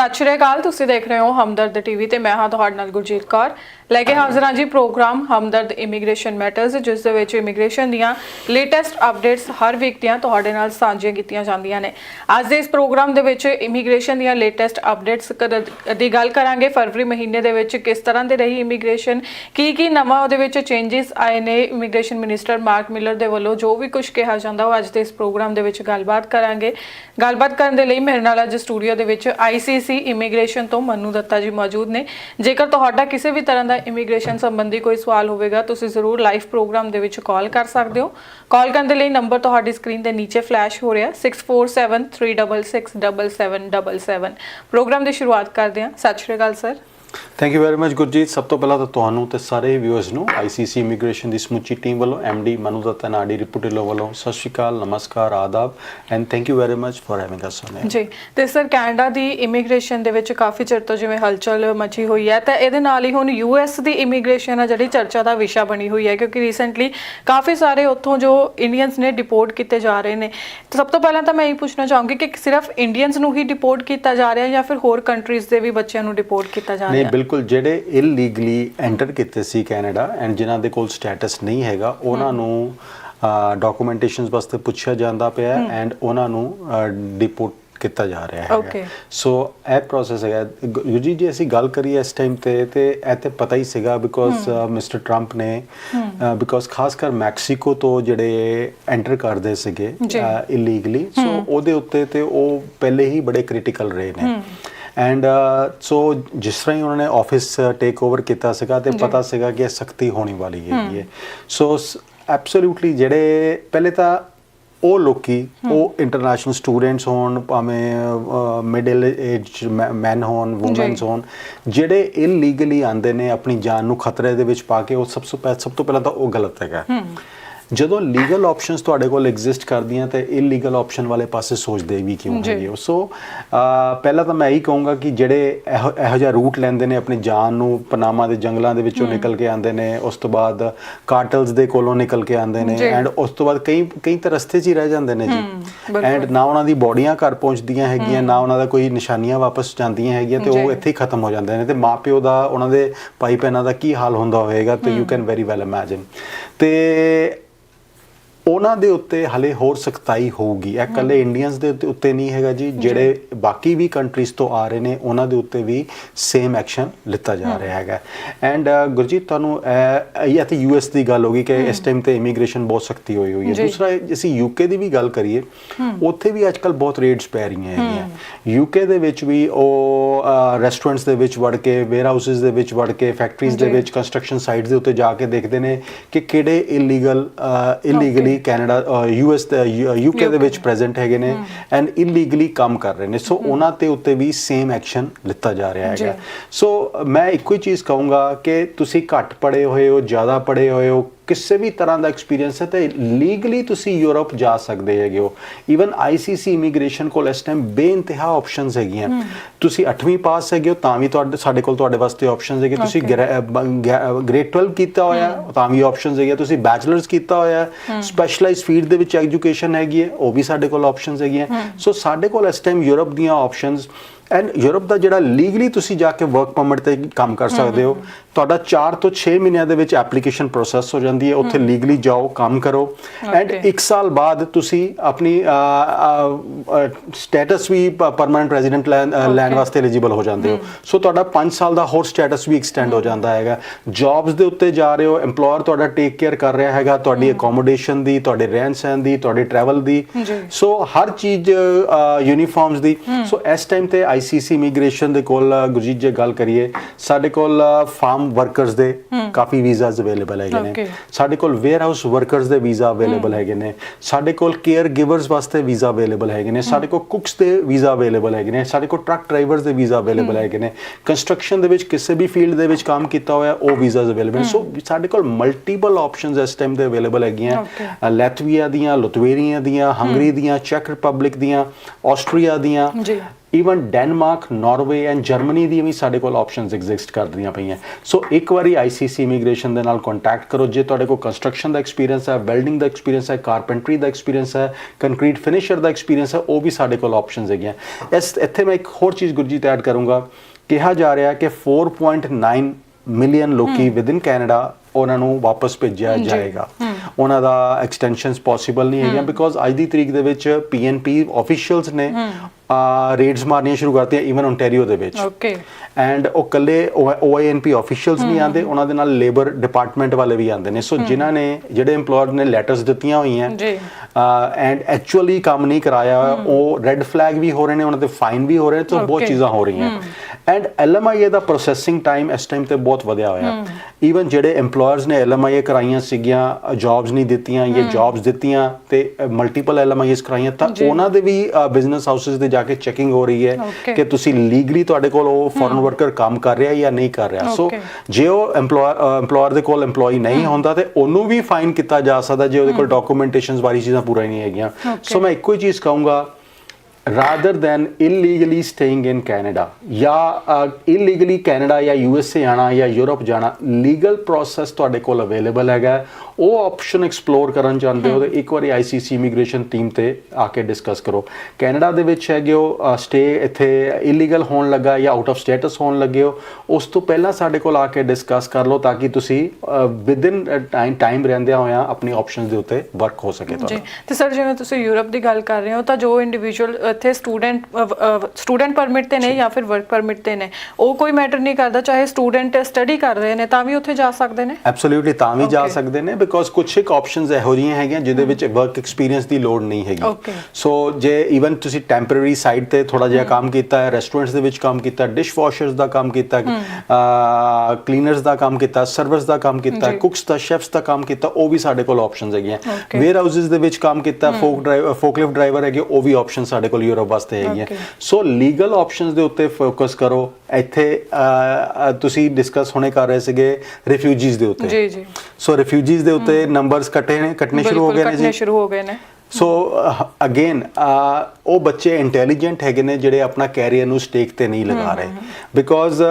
ਸਤਿ ਸ਼੍ਰੀ ਅਕਾਲ, ਤੁਸੀਂ ਦੇਖ ਰਹੇ ਹੋ ਹਮਦਰਦ ਟੀਵੀ ਤੇ ਮੈਂ ਹਾਂ ਤੁਹਾਡੇ ਨਾਲ ਗੁਰਜੀਤ ਕੌਰ। ਲੈ ਕੇ ਹਾਜ਼ਰ ਹਾਂ ਜੀ ਪ੍ਰੋਗਰਾਮ ਹਮਦਰਦ ਇਮੀਗ੍ਰੇਸ਼ਨ ਮੈਟਰਸ ਜਿਸ ਦੇ ਵਿੱਚ ਇਮੀਗ੍ਰੇਸ਼ਨ ਦੀਆਂ ਲੇਟੈਸਟ ਅਪਡੇਟਸ ਹਰ ਵੀਕ ਦੀਆਂ ਤੁਹਾਡੇ ਨਾਲ ਸਾਂਝੀਆਂ ਕੀਤੀਆਂ ਜਾਂਦੀਆਂ ਨੇ। ਅੱਜ ਦੇ ਇਸ ਪ੍ਰੋਗਰਾਮ ਦੇ ਵਿੱਚ ਇਮੀਗ੍ਰੇਸ਼ਨ ਦੀਆਂ ਲੇਟੈਸਟ ਅਪਡੇਟਸ ਦੀ ਗੱਲ ਕਰਾਂਗੇ। ਫਰਵਰੀ ਮਹੀਨੇ ਦੇ ਵਿੱਚ ਕਿਸ ਤਰ੍ਹਾਂ ਦੇ ਰਹੀ ਇਮੀਗ੍ਰੇਸ਼ਨ ਕੀ ਕੀ ਨਵਾਂ ਉਹਦੇ ਵਿੱਚ ਚੇਂਜਸ ਆਏ ਨੇ? ਇਮੀਗ੍ਰੇਸ਼ਨ ਮਿਨਿਸਟਰ ਮਾਰਕ ਮਿਲਰ ਦੇ ਵੱਲੋਂ ਜੋ ਵੀ ਕੁਝ ਕਿਹਾ ਜਾਂਦਾ, ਉਹ ਅੱਜ ਦੇ ਇਸ ਪ੍ਰੋਗਰਾਮ ਦੇ ਵਿੱਚ ਗੱਲਬਾਤ ਕਰਾਂਗੇ। ਗੱਲਬਾਤ ਕਰਨ ਦੇ ਲਈ ਮੇਰੇ ਨਾਲ ਅੱਜ ਸਟੂਡੀਓ ਦੇ ਵਿੱਚ ਆਈਸੀਸੀ ਇਮੀਗ੍ਰੇਸ਼ਨ ਤੋਂ ਮਨੂ ਦੱਤਾ ਜੀ ਮੌਜੂਦ ਨੇ। ਜੇਕਰ ਤੁਹਾਡਾ ਕਿਸੇ ਵੀ ਤਰ੍ਹਾਂ ਦਾ ਇਮੀਗ੍ਰੇਸ਼ਨ ਸੰਬੰਧੀ ਕੋਈ ਸਵਾਲ ਹੋਵੇਗਾ, ਤੁਸੀਂ ਜ਼ਰੂਰ ਲਾਈਵ ਪ੍ਰੋਗਰਾਮ ਦੇ ਵਿੱਚ ਕਾਲ ਕਰ ਸਕਦੇ ਹੋ। ਕਾਲ ਕਰਨ ਦੇ ਲਈ ਨੰਬਰ ਤੁਹਾਡੀ ਸਕਰੀਨ ਦੇ ਨੀਚੇ ਫਲੈਸ਼ ਹੋ ਰਿਹਾ 6473667777 ਪ੍ਰੋਗਰਾਮ ਦੀ ਸ਼ੁਰੂਆਤ ਕਰਦੇ ਹਾਂ। ਸਤਿ ਸ਼੍ਰੀ ਅਕਾਲ sir thank you very much Gurjeet ਸਭ ਤੋਂ ਪਹਿਲਾਂ ਤਾਂ ਤੁਹਾਨੂੰ ਤੇ ਸਾਰੇ ਵਿਊਅਰਸ ਨੂੰ ਆਈਸੀਸੀ ਇਮੀਗ੍ਰੇਸ਼ਨ ਦੀ ਸਮੁੱਚੀ ਟੀਮ ਵੱਲੋਂ ਐਮਡੀ ਮਨੂ ਦੱਤਾ ਨਾਡੀ ਵੱਲੋਂ ਸਤਿ ਸ਼੍ਰੀ ਅਕਾਲ ਨਮਸਕਾਰ ਆਦਾਬ and thank you very much for having us on ਜੀ ਤੇ ਸਰ ਕੈਨੇਡਾ ਦੀ ਇਮੀਗ੍ਰੇਸ਼ਨ ਦੇ ਵਿੱਚ ਕਾਫੀ ਚਿਰ ਤੋਂ ਜਿਵੇਂ ਹਲਚਲ ਮਚੀ ਹੋਈ ਹੈ ਤਾਂ ਇਹਦੇ ਨਾਲ ਹੀ ਹੁਣ ਯੂਐਸ ਦੀ ਇਮੀਗ੍ਰੇਸ਼ਨ ਆ ਜਿਹੜੀ ਚਰਚਾ ਦਾ ਵਿਸ਼ਾ ਬਣੀ ਹੋਈ ਹੈ ਕਿਉਂਕਿ ਰੀਸੈਂਟਲੀ ਕਾਫੀ ਸਾਰੇ ਉੱਥੋਂ ਜੋ ਇੰਡੀਅਨਸ ਨੇ ਡਿਪੋਰਟ ਕੀਤੇ ਜਾ ਰਹੇ ਨੇ ਤਾਂ ਸਭ ਤੋਂ ਪਹਿਲਾਂ ਤਾਂ ਮੈਂ ਇਹ ਪੁੱਛਣਾ ਚਾਹੂੰਗੀ ਕਿ ਸਿਰਫ ਇੰਡੀਅਨਸ ਨੂੰ ਹੀ ਡਿਪੋਰਟ ਕੀਤਾ ਜਾ ਰਿਹਾ ਜਾਂ ਫਿਰ ਹੋਰ ਕੰਟਰੀਜ਼ ਦੇ ਵੀ ਬੱਚਿਆਂ ਨੂੰ ਡਿਪੋਰਟ ਕੀਤਾ ਜਾ ਰਿਹਾ ਨਹੀਂ ਬਿਲਕੁਲ ਜਿਹੜੇ ਇਲੀਗਲੀ ਐਂਟਰ ਕੀਤੇ ਸੀ ਕੈਨੇਡਾ ਐਂਡ ਜਿਨ੍ਹਾਂ ਦੇ ਕੋਲ ਸਟੇਟਸ ਨਹੀਂ ਹੈਗਾ ਉਹਨਾਂ ਨੂੰ ਡਾਕੂਮੈਂਟੇਸ਼ਨਸ ਵਾਸਤੇ ਪੁੱਛਿਆ ਜਾਂਦਾ ਪਿਆ ਐਂਡ ਉਹਨਾਂ ਨੂੰ ਡਿਪੋਰਟ ਕੀਤਾ ਜਾ ਰਿਹਾ. ਹੈ ਸੋ ਇਹ ਪ੍ਰੋਸੈਸ ਹੈਗਾ। ਗੁਰੂ ਜੀ ਜੇ ਅਸੀਂ ਗੱਲ ਕਰੀਏ ਇਸ ਟਾਈਮ ਤੇ ਤੇ ਇਹ ਤੇ ਪਤਾ ਹੀ ਸੀਗਾ ਬਿਕੋਜ਼ ਮਿਸਟਰ ਟਰੰਪ ਨੇ ਬਿਕੋਜ਼ ਖਾਸ ਕਰ ਮੈਕਸੀਕੋ ਤੋਂ ਜਿਹੜੇ ਐਂਟਰ ਕਰਦੇ ਸੀਗੇ। ਇਲੀਗਲੀ ਸੋ ਉਹਦੇ ਉੱਤੇ ਤੇ ਉਹ ਪਹਿਲੇ ਹੀ ਬੜੇ ਕ੍ਰਿਟੀਕਲ ਰਹੇ ਨੇ। ਐਂਡ ਸੋ ਜਿਸ ਤਰ੍ਹਾਂ ਹੀ ਉਹਨਾਂ ਨੇ ਆਫਿਸ ਟੇਕ ਓਵਰ ਕੀਤਾ ਸੀਗਾ ਤੇ ਪਤਾ ਸੀਗਾ ਕਿ ਇਹ ਸਖਤੀ ਹੋਣੀ ਵਾਲੀ ਹੈਗੀ ਹੈ। ਸੋ ਐਬਸੋਲੂਟਲੀ ਜਿਹੜੇ ਪਹਿਲੇ ਤਾਂ ਉਹ ਲੋਕੀ ਉਹ ਇੰਟਰਨੈਸ਼ਨਲ ਸਟੂਡੈਂਟਸ ਹੋਣ ਭਾਵੇਂ ਮਿਡਲ ਏਜ ਮੈਨ ਹੋਣ ਔਮਨਸ। ਹੋਣ ਜਿਹੜੇ ਇਲੀਗਲੀ ਆਂਦੇ ਨੇ ਆਪਣੀ ਜਾਨ ਨੂੰ ਖਤਰੇ ਦੇ ਵਿੱਚ ਪਾ ਕੇ ਉਹ ਸਭ ਤੋਂ ਪਹਿ- ਸਭ ਤੋਂ ਪਹਿਲਾਂ ਤਾਂ ਉਹ ਗਲਤ ਹੈਗਾ। ਜਦੋਂ ਲੀਗਲ ਆਪਸ਼ਨਸ ਤੁਹਾਡੇ ਕੋਲ ਐਗਜ਼ਿਸਟ ਕਰਦੀਆਂ ਤੇ ਇਲੀਗਲ ਆਪਸ਼ਨ ਵਾਲੇ ਪਾਸੇ ਸੋਚਦੇ ਵੀ ਕਿਉਂ। ਹੈਗੇ ਹੋ ਸੋ ਪਹਿਲਾਂ ਤਾਂ ਮੈਂ ਇਹੀ ਕਹੂੰਗਾ ਕਿ ਜਿਹੜੇ ਇਹੋ ਜਿਹਾ ਰੂਟ ਲੈਂਦੇ ਨੇ ਆਪਣੀ ਜਾਨ ਨੂੰ ਪਨਾਮਾ ਦੇ ਜੰਗਲਾਂ ਦੇ ਵਿੱਚੋਂ ਨਿਕਲ ਕੇ ਆਉਂਦੇ ਨੇ ਉਸ ਤੋਂ ਬਾਅਦ ਕਾਰਟਲਸ ਦੇ ਕੋਲੋਂ ਨਿਕਲ ਕੇ ਆਉਂਦੇ ਨੇ। ਐਂਡ ਉਸ ਤੋਂ ਬਾਅਦ ਕਈ ਕਈ ਤਾਂ ਰਸਤੇ 'ਚ ਹੀ ਰਹਿ ਜਾਂਦੇ ਨੇ ਜੀ। ਐਂਡ ਨਾ ਉਹਨਾਂ ਦੀ ਬੋਡੀਆਂ ਘਰ ਪਹੁੰਚਦੀਆਂ ਹੈਗੀਆਂ ਨਾ ਉਹਨਾਂ ਦਾ ਕੋਈ ਨਿਸ਼ਾਨੀਆਂ ਵਾਪਸ ਜਾਂਦੀਆਂ ਹੈਗੀਆਂ ਤੇ। ਉਹ ਇੱਥੇ ਹੀ ਖਤਮ ਹੋ ਜਾਂਦੇ ਨੇ ਤੇ ਮਾਪਿਓ ਦਾ ਉਹਨਾਂ ਦੇ ਭਾਈ ਭੈਣਾਂ ਦਾ ਕੀ ਹਾਲ ਹੁੰਦਾ ਹੋਵੇਗਾ ਤੇ you can very well imagine ਤੇ ਉਹਨਾਂ ਦੇ ਉੱਤੇ ਹਲੇ ਹੋਰ ਸਖਤਾਈ ਹੋਊਗੀ। ਇਹ ਇਕੱਲੇ ਇੰਡੀਅਨਸ ਦੇ ਉੱਤੇ- ਨਹੀਂ ਹੈਗਾ ਜੀ। ਜਿਹੜੇ ਬਾਕੀ ਵੀ ਕੰਟਰੀਜ਼ ਤੋਂ ਆ ਰਹੇ ਨੇ ਉਹਨਾਂ ਦੇ ਉੱਤੇ ਵੀ ਸੇਮ ਐਕਸ਼ਨ ਲਿੱਤਾ ਜਾ ਰਿਹਾ ਹੈਗਾ। ਐਂਡ ਗੁਰਜੀਤ ਤੁਹਾਨੂੰ ਇਹ ਤਾਂ ਯੂਐਸ ਦੀ ਗੱਲ ਹੋਗੀ ਕਿ ਇਸ ਟਾਈਮ ਤੇ ਇਮੀਗ੍ਰੇਸ਼ਨ ਬਹੁਤ ਸਖਤੀ ਹੋਈ ਹੋਈ ਹੈ। ਦੂਸਰਾ ਅਸੀਂ ਯੂਕੇ ਦੀ ਵੀ ਗੱਲ ਕਰੀਏ ਉੱਥੇ ਵੀ ਅੱਜਕੱਲ ਬਹੁਤ ਰੇਟਸ ਪੈ ਰਹੀਆਂ ਹੈਗੀਆਂ। ਯੂਕੇ ਦੇ ਵਿੱਚ ਵੀ ਉਹ ਰੈਸਟੋਰੈਂਟਸ ਦੇ ਵਿੱਚ ਵੜ ਕੇ ਵੇਅਰ ਹਾਊਸਸ ਦੇ ਵਿੱਚ ਵੜ ਕੇ ਫੈਕਟਰੀਜ਼ ਦੇ। ਵਿੱਚ ਕੰਸਟਰਕਸ਼ਨ ਸਾਈਟਸ ਦੇ ਉੱਤੇ ਜਾ ਕੇ ਦੇਖਦੇ ਨੇ ਕਿ ਕਿਹੜੇ ਇਲੀਗਲ ਇਲੀਗਲੀ ਕੈਨੇਡਾ ਯੂਐਸ ਤੇ ਯੂਕੇ ਦੇ ਵਿੱਚ ਪ੍ਰੈਜ਼ੈਂਟ ਹੈਗੇ ਨੇ ਐਂਡ ਇਲੀਗਲੀ ਕੰਮ ਕਰ ਰਹੇ ਨੇ। ਸੋ ਉਹਨਾਂ ਤੇ ਉੱਤੇ ਵੀ ਸੇਮ ਐਕਸ਼ਨ ਲਿੱਤਾ ਜਾ ਰਿਹਾ। ਹੈਗਾ। ਸੋ ਮੈਂ ਇੱਕੋ ਹੀ ਚੀਜ਼ ਕਹੂੰਗਾ ਕਿ ਤੁਸੀਂ ਘੱਟ ਪੜੇ ਹੋਏ ਹੋ ਜ਼ਿਆਦਾ ਪੜੇ ਹੋਏ ਹੋ ਕਿਸੇ ਵੀ ਤਰ੍ਹਾਂ ਦਾ ਐਕਸਪੀਰੀਅੰਸ ਹੈ ਤੇ ਲੀਗਲੀ ਤੁਸੀਂ ਯੂਰਪ ਜਾ ਸਕਦੇ ਹੈਗੇ ਹੋ। ਇਵਨ ਆਈਸੀਸੀ ਇਮੀਗ੍ਰੇਸ਼ਨ ਕੋਲ ਇਸ ਟਾਈਮ ਬੇਇੰਤਹਾ ਆਪਸ਼ਨਸ ਹੈਗੀਆਂ। ਤੁਸੀਂ 8ਵੀਂ ਪਾਸ ਹੈਗੇ ਹੋ ਤਾਂ ਵੀ ਤੁਹਾਡੇ ਸਾਡੇ ਕੋਲ ਤੁਹਾਡੇ ਵਾਸਤੇ ਆਪਸ਼ਨਸ ਹੈਗੇ। ਤੁਸੀਂ ਗ੍ਰੇਡ 12 ਕੀਤਾ ਹੋਇਆ ਤਾਂ ਵੀ ਆਪਸ਼ਨਸ ਹੈਗੇ। ਤੁਸੀਂ ਬੈਚਲਰਸ ਕੀਤਾ ਹੋਇਆ ਸਪੈਸ਼ਲਾਈਜ਼ਡ ਫੀਲਡ ਦੇ ਵਿੱਚ ਐਜੂਕੇਸ਼ਨ ਹੈਗੀ ਹੈ ਉਹ ਵੀ ਸਾਡੇ ਕੋਲ ਆਪਸ਼ਨਸ ਹੈਗੀਆਂ। ਸੋ ਸਾਡੇ ਕੋਲ ਇਸ ਟਾਈਮ ਯੂਰਪ ਦੀਆਂ ਆਪਸ਼ਨਸ ਐਂਡ ਯੂਰਪ ਦਾ ਜਿਹੜਾ ਲੀਗਲੀ ਤੁਸੀਂ ਜਾ ਕੇ ਵਰਕ ਪਰਮਿਟ ਤੇ ਕੰਮ ਕਰ ਸਕਦੇ ਹੋ। ਤੁਹਾਡਾ 4 ਤੋਂ 6 ਮਹੀਨਿਆਂ ਦੇ ਵਿੱਚ ਐਪਲੀਕੇਸ਼ਨ ਪ੍ਰੋਸੈਸ ਹੋ ਜਾਂਦੀ ਹੈ ਉੱਥੇ ਲੀਗਲੀ ਜਾਓ ਕੰਮ ਕਰੋ। And Okay. 1 ਸਾਲ ਬਾਅਦ ਤੁਸੀਂ ਆਪਣੀ ਸਟੇਟਸ ਵੀ ਪਰਮਨੈਂਟ ਰੈਜ਼ੀਡੈਂਟ ਲੈਣ ਵਾਸਤੇ ਐਲੀਜੀਬਲ ਹੋ ਜਾਂਦੇ ਹੋ। ਸੋ ਤੁਹਾਡਾ 5 ਸਾਲ ਦਾ ਹੋਰ ਸਟੇਟਸ ਵੀ ਐਕਸਟੈਂਡ ਹੋ ਜਾਂਦਾ ਹੈਗਾ। ਜੌਬਸ ਦੇ ਉੱਤੇ ਜਾ ਰਹੇ ਹੋ EMPLOYER ਤੁਹਾਡਾ ਟੇਕ ਕੇਅਰ ਕਰ ਰਿਹਾ ਹੈਗਾ ਤੁਹਾਡੀ ਅਕੋਮੋਡੇਸ਼ਨ ਦੀ ਤੁਹਾਡੇ ਰਹਿਣ ਸਹਿਣ ਦੀ ਤੁਹਾਡੇ ਟਰੈਵਲ ਦੀ। ਸੋ ਹਰ ਚੀਜ਼ ਯੂਨੀਫਾਰਮਸ ਦੀ। ਸੋ ਇਸ ਟਾਈਮ ਤੇ ਆਈਸੀਸੀ ਇਮੀਗ੍ਰੇਸ਼ਨ ਦੇ ਕੋਲ ਗੁਰਜੀਤ ਜੇ ਗੱਲ ਕਰੀਏ ਸਾਡੇ ਕੋਲ ਫਾਰਮ ਵਰਕਰਸ ਦੇ ਕਾਫੀ ਵੀਜ਼ਾਸ ਅਵੇਲੇਬਲ ਹੈਗੇ ਨੇ. ਸਾਡੇ ਕੋਲ ਵੇਅਰ ਹਾਊਸ ਵਰਕਰਸ ਦੇ ਵੀਜ਼ਾ ਅਵੇਲੇਬਲ ਹੈਗੇ ਨੇ। ਸਾਡੇ ਕੋਲ ਕੇਅਰ ਗਿਵਰਸ ਵਾਸਤੇ ਵੀਜ਼ਾ ਅਵੇਲੇਬਲ ਹੈਗੇ ਨੇ। ਸਾਡੇ ਕੋਲ ਕੁਕਸ ਦੇ ਵੀਜ਼ਾ ਅਵੇਲੇਬਲ ਹੈਗੇ ਨੇ। ਸਾਡੇ ਕੋਲ ਟਰੱਕ ਡਰਾਈਵਰਸ ਦੇ ਵੀਜ਼ਾ ਅਵੇਲੇਬਲ ਹੈਗੇ ਨੇ। ਕੰਸਟਰਕਸ਼ਨ ਦੇ ਵਿੱਚ ਕਿਸੇ ਵੀ ਫੀਲਡ ਦੇ ਵਿੱਚ ਕੰਮ ਕੀਤਾ ਹੋਇਆ ਉਹ ਵੀਜ਼ਾਸ ਅਵੇਲੇਬਲ ਸੋ ਸਾਡੇ ਕੋਲ ਮਲਟੀਪਲ ਆਪਸ਼ਨਸ ਇਸ ਟਾਈਮ ਤੇ ਅਵੇਲੇਬਲ ਹੈਗੀਆਂ। ਲੈਟਵੀਆ ਦੀਆਂ ਲੁਤਵੇਰੀਆ ਦੀਆਂ ਹੰਗਰੀ ਦੀਆਂ ਚੈਕ ਰਿਪਬਲਿਕ ਦੀਆਂ ਆਸਟਰੀਆ ਦੀਆਂ। ਜੀ। Even Denmark Norway and Germany ਦੀ ਵੀ ਸਾਡੇ ਕੋਲ ਆਪਸ਼ਨਸ ਐਗਜ਼ਿਸਟ ਕਰਦੀਆਂ ਪਈਆਂ। ਸੋ ਇੱਕ ਵਾਰੀ ਆਈਸੀਸੀ ਇਮੀਗ੍ਰੇਸ਼ਨ ਦੇ ਨਾਲ ਕੰਟੈਕਟ ਕਰੋ। ਜੇ ਤੁਹਾਡੇ ਕੋਲ ਕੰਸਟਰਕਸ਼ਨ ਦਾ ਐਕਸਪੀਰੀਅੰਸ ਹੈ ਵੈਲਡਿੰਗ ਦਾ ਐਕਸਪੀਰੀਅੰਸ ਹੈ ਕਾਰਪੈਂਟਰੀ ਦਾ ਐਕਸਪੀਰੀਅੰਸ ਹੈ ਕੰਕਰੀਟ ਫਿਨਿਸ਼ਰ ਦਾ ਐਕਸਪੀਰੀਅੰਸ ਹੈ, ਉਹ ਵੀ ਸਾਡੇ ਕੋਲ ਆਪਸ਼ਨਸ ਹੈਗੀਆਂ। ਇਸ, ਇੱਥੇ ਮੈਂ ਇੱਕ ਹੋਰ ਚੀਜ਼ ਗੁਰਜੀਤ ਐਡ ਕਰੂੰਗਾ। ਕਿਹਾ ਜਾ ਰਿਹਾ ਕਿ 4.9 ਮਿਲੀਅਨ ਲੋਕੀ ਵਿਦਿਨ ਕੈਨੇਡਾ ਉਹਨਾਂ ਨੂੰ ਵਾਪਸ ਭੇਜਿਆ। ਜਾਏਗਾ। ਉਹਨਾਂ ਦਾ ਐਕਸਟੈਂਸ਼ਨਸ ਪੋਸੀਬਲ ਨਹੀਂ ਹੈਗੀਆਂ ਬਿਕੋਜ਼ ਅੱਜ ਦੀ ਤਰੀਕ ਦੇ ਵਿੱਚ ਪੀਐਨਪੀ ਆਫੀਸ਼ੀਅਲਸ ਨੇ ਰੇਡਸ ਮਾਰਨੀਆਂ ਸ਼ੁਰੂ ਕਰਤੀਆਂ ਈਵਨ ਓਨਟਾਰੀਓ ਦੇ ਵਿੱਚ। ਓਕੇ ਐਂਡ ਉਹ ਕੱਲੇ OINP ਆਫੀਸ਼ੀਅਲਸ ਨਹੀਂ ਆਉਂਦੇ ਉਹਨਾਂ ਦੇ ਨਾਲ ਲੇਬਰ ਡਿਪਾਰਟਮੈਂਟ ਵਾਲੇ ਵੀ ਆਉਂਦੇ ਨੇ। ਸੋ ਜਿਨ੍ਹਾਂ ਨੇ ਜਿਹੜੇ EMPLOYER ਨੇ ਲੈਟਰਸ ਦਿੱਤੀਆਂ ਹੋਈਆਂ। ਜੀ। ਐਂਡ ਐਕਚੁਅਲੀ ਕੰਮ ਨਹੀਂ ਕਰਾਇਆ ਉਹ ਰੈੱਡ ਫਲੈਗ ਵੀ ਹੋ ਰਹੇ ਨੇ ਉਹਨਾਂ ਤੇ ਫਾਈਨ ਵੀ ਹੋ ਰਹੇ ਨੇ ਤੇ ਬਹੁਤ. ਚੀਜ਼ਾਂ ਹੋ ਰਹੀਆਂ। ਐਂਡ LMIA ਦਾ ਪ੍ਰੋਸੈਸਿੰਗ ਟਾਈਮ ਇਸ ਟਾਈਮ ਤੇ ਬਹੁਤ ਵਧਿਆ ਹੋਇਆ ਈਵਨ ਜਿਹੜੇ EMPLOYERS ਨੇ LMIA ਕਰਾਈਆਂ ਸੀਗੀਆਂ ਜੌਬਸ ਨਹੀਂ ਦਿੱਤੀਆਂ ਇਹ ਜੌਬਸ ਦਿੱਤੀਆਂ ਤੇ ਮਲਟੀਪਲ LMIAs ਕਰਾਈਆਂ ਤਾਂ ਜੀ। ਉਹਨਾਂ ਦੇ ਵੀ ਬਿਜ਼ਨਸ ਹਾਊਸਸ ਤੇ ਜਾ ਕੇ ਚੈਕਿੰਗ ਹੋ ਰਹੀ ਹੈ. ਕਿ ਤੁਸੀਂ ਲੀਗਲੀ ਤੁਹਾਡੇ ਕੋਲ ਉਹ ਫੋਰਨ ਵਰਕਰ ਕੰਮ ਕਰ ਰਿਹਾ ਜਾਂ ਨਹੀਂ ਕਰ ਰਿਹਾ ਸੋ. ਜੇ ਉਹ EMPLOYER EMPLOYER ਦੇ ਕੋਲ EMPLOYEE ਨਹੀਂ ਹੁੰਦਾ ਤੇ ਉਹਨੂੰ ਵੀ ਫਾਈਨ ਕੀਤਾ ਜਾ ਸਕਦਾ ਜੇ ਉਹਦੇ ਕੋਲ ਡਾਕੂਮੈਂਟੇਸ਼ਨਸ ਵਾਲੀ ਚੀਜ਼ਾਂ ਪੂਰਾ ਨਹੀਂ ਹੈਗੀਆਂ. ਸੋ ਮੈਂ ਇੱਕੋ ਹੀ ਚੀਜ਼ ਕਹੂੰਗਾ rather than illegally staying in Canada. ਜਾਂ illegally ਕੈਨੇਡਾ ਜਾਂ USA ਆਣਾ ਜਾਂ ਯੂਰਪ ਜਾਣਾ ਲੀਗਲ ਪ੍ਰੋਸੈਸ ਤੁਹਾਡੇ ਕੋਲ ਅਵੇਲੇਬਲ ਹੈਗਾ। ਉਹ ਆਪਸ਼ਨ ਐਕਸਪਲੋਰ ਕਰਨ ਚਾਹੁੰਦੇ ਹੋ ਤੇ ਇੱਕ ਵਾਰੀ ICC ਇਮੀਗ੍ਰੇਸ਼ਨ ਟੀਮ ਤੇ ਆ ਕੇ ਡਿਸਕਸ ਕਰੋ। ਕੈਨੇਡਾ ਦੇ ਵਿੱਚ ਹੈਗੇ ਹੋ ਸਟੇ ਇੱਥੇ ਇਲੀਗਲ ਹੋਣ ਲੱਗਾ ਜਾਂ ਆਊਟ ਆਫ ਸਟੇਟਸ ਹੋਣ ਲੱਗੇ ਹੋ ਉਸ ਤੋਂ ਪਹਿਲਾਂ ਸਾਡੇ ਕੋਲ ਆ ਕੇ ਡਿਸਕਸ ਕਰ ਲਓ ਤਾਂ ਕਿ ਤੁਸੀਂ ਵਿਦਿਨ ਟਾਈਮ ਟਾਈਮ ਰਹਿੰਦਿਆਂ ਹੋਇਆਂ ਆਪਣੀ ਆਪਸ਼ਨਸ ਦੇ ਉੱਤੇ ਵਰਕ ਹੋ ਸਕੇ ਜੀ ਤੁਹਾਡਾ। ਤੇ ਸਰ ਜਿਵੇਂ ਤੁਸੀਂ ਯੂਰਪ ਦੀ ਗੱਲ ਕਰ ਰਹੇ ਹੋ ਤਾਂ ਜੋ ਇੰਡੀਵਿਜੂਅਲ ਇੱਥੇ ਸਟੂਡੈਂਟ ਸਟੂਡੈਂਟ ਪਰਮਿਟ ਤੇ ਨੇ ਜਾਂ ਫਿਰ ਵਰਕ ਪਰਮਿਟ ਤੇ ਨੇ। ਉਹ ਕੋਈ ਮੈਟਰ ਨਹੀਂ ਕਰਦਾ ਚਾਹੇ ਸਟੂਡੈਂਟ ਸਟੱਡੀ ਕਰ ਰਹੇ ਨੇ ਤਾਂ ਵੀ ਉੱਥੇ ਜਾ ਸਕਦੇ ਨੇ? ਐਬਸੋਲੂਟਲੀ ਤਾਂ ਵੀ ਜਾ. ਸਕਦੇ ਨੇ ਬਿਕੋਜ਼ ਕੁਝ ਇੱਕ ਆਪਸ਼ਨਸ ਇਹੋ ਜਿਹੀਆਂ ਹੈਗੀਆਂ ਜਿਹਦੇ ਵਿੱਚ ਵਰਕ ਐਕਸਪੀਰੀਅੰਸ ਦੀ ਲੋੜ ਨਹੀਂ ਹੈਗੀ. ਸੋ ਜੇ ਇਵਨ ਤੁਸੀਂ ਟੈਂਪਰੇਰੀ ਸਾਈਡ ਤੇ ਥੋੜਾ ਜਿਹਾ ਕੰਮ ਕੀਤਾ ਹੈ ਰੈਸਟੋਰੈਂਟਸ ਦੇ ਵਿੱਚ ਕੰਮ ਕੀਤਾ ਡਿਸ਼ ਵਾਸ਼ਰਸ ਦਾ ਕੰਮ ਕੀਤਾ ਕਲੀਨਰਸ ਦਾ ਕੰਮ ਕੀਤਾ ਸਰਵਰਸ ਦਾ ਕੰਮ ਕੀਤਾ। ਕੁਕਸ ਦਾ ਸ਼ੈਫਸ ਦਾ ਕੰਮ ਕੀਤਾ ਉਹ ਵੀ ਸਾਡੇ ਕੋਲ ਆਪਸ਼ਨਸ ਹੈਗੀਆਂ. ਵੇਅਰ ਹਾਊਸਸ ਦੇ ਵਿੱਚ ਕੰਮ ਕੀਤਾ ਫੋਕ ਡਰਾਈਵਰ ਫੋਕਲਿਫਟ ਡਰਾਈਵਰ ਹੈਗੇ ਉਹ ਵੀ ਆਪਸ਼ਨ ਸਾਡੇ ਕੋਲ ਯੂਰਪ ਵਾਸਤੇ ਹੈਗੀਆਂ. ਸੋ ਲੀਗਲ ਆਪਸ਼ਨਸ ਦੇ ਉੱਤੇ ਫੋਕਸ ਕਰੋ। ਇੱਥੇ ਤੁਸੀਂ ਡਿਸਕਸ ਹੁਣੇ ਕਰ ਰਹੇ ਸੀਗੇ ਰਿਫਿਊਜੀਜ਼ ਦੇ ਉੱਤੇ। ਜੀ ਜੀ। ਸੋ ਰਿਫਿਊਜੀਜ਼ ਦੇ ਉੱਤੇ ਨੰਬਰਸ ਕੱਟੇ ਨੇ ਕੱਟਨੇ ਸ਼ੁਰੂ ਹੋ ਬਿਲਕੁਲ ਗਏ ਨੇ ਜੀ। ਸ਼ੁਰੂ ਹੋ ਗਏ ਨੇ। ਸੋ ਅਗੇਨ ਉਹ ਬੱਚੇ ਇੰਟੈਲੀਜੈਂਟ ਹੈਗੇ ਨੇ ਜਿਹੜੇ ਆਪਣਾ ਕੈਰੀਅਰ ਨੂੰ ਸਟੇਕ ਤੇ ਨਹੀਂ ਲਗਾ ਰਹੇ। ਬਿਕੋਜ਼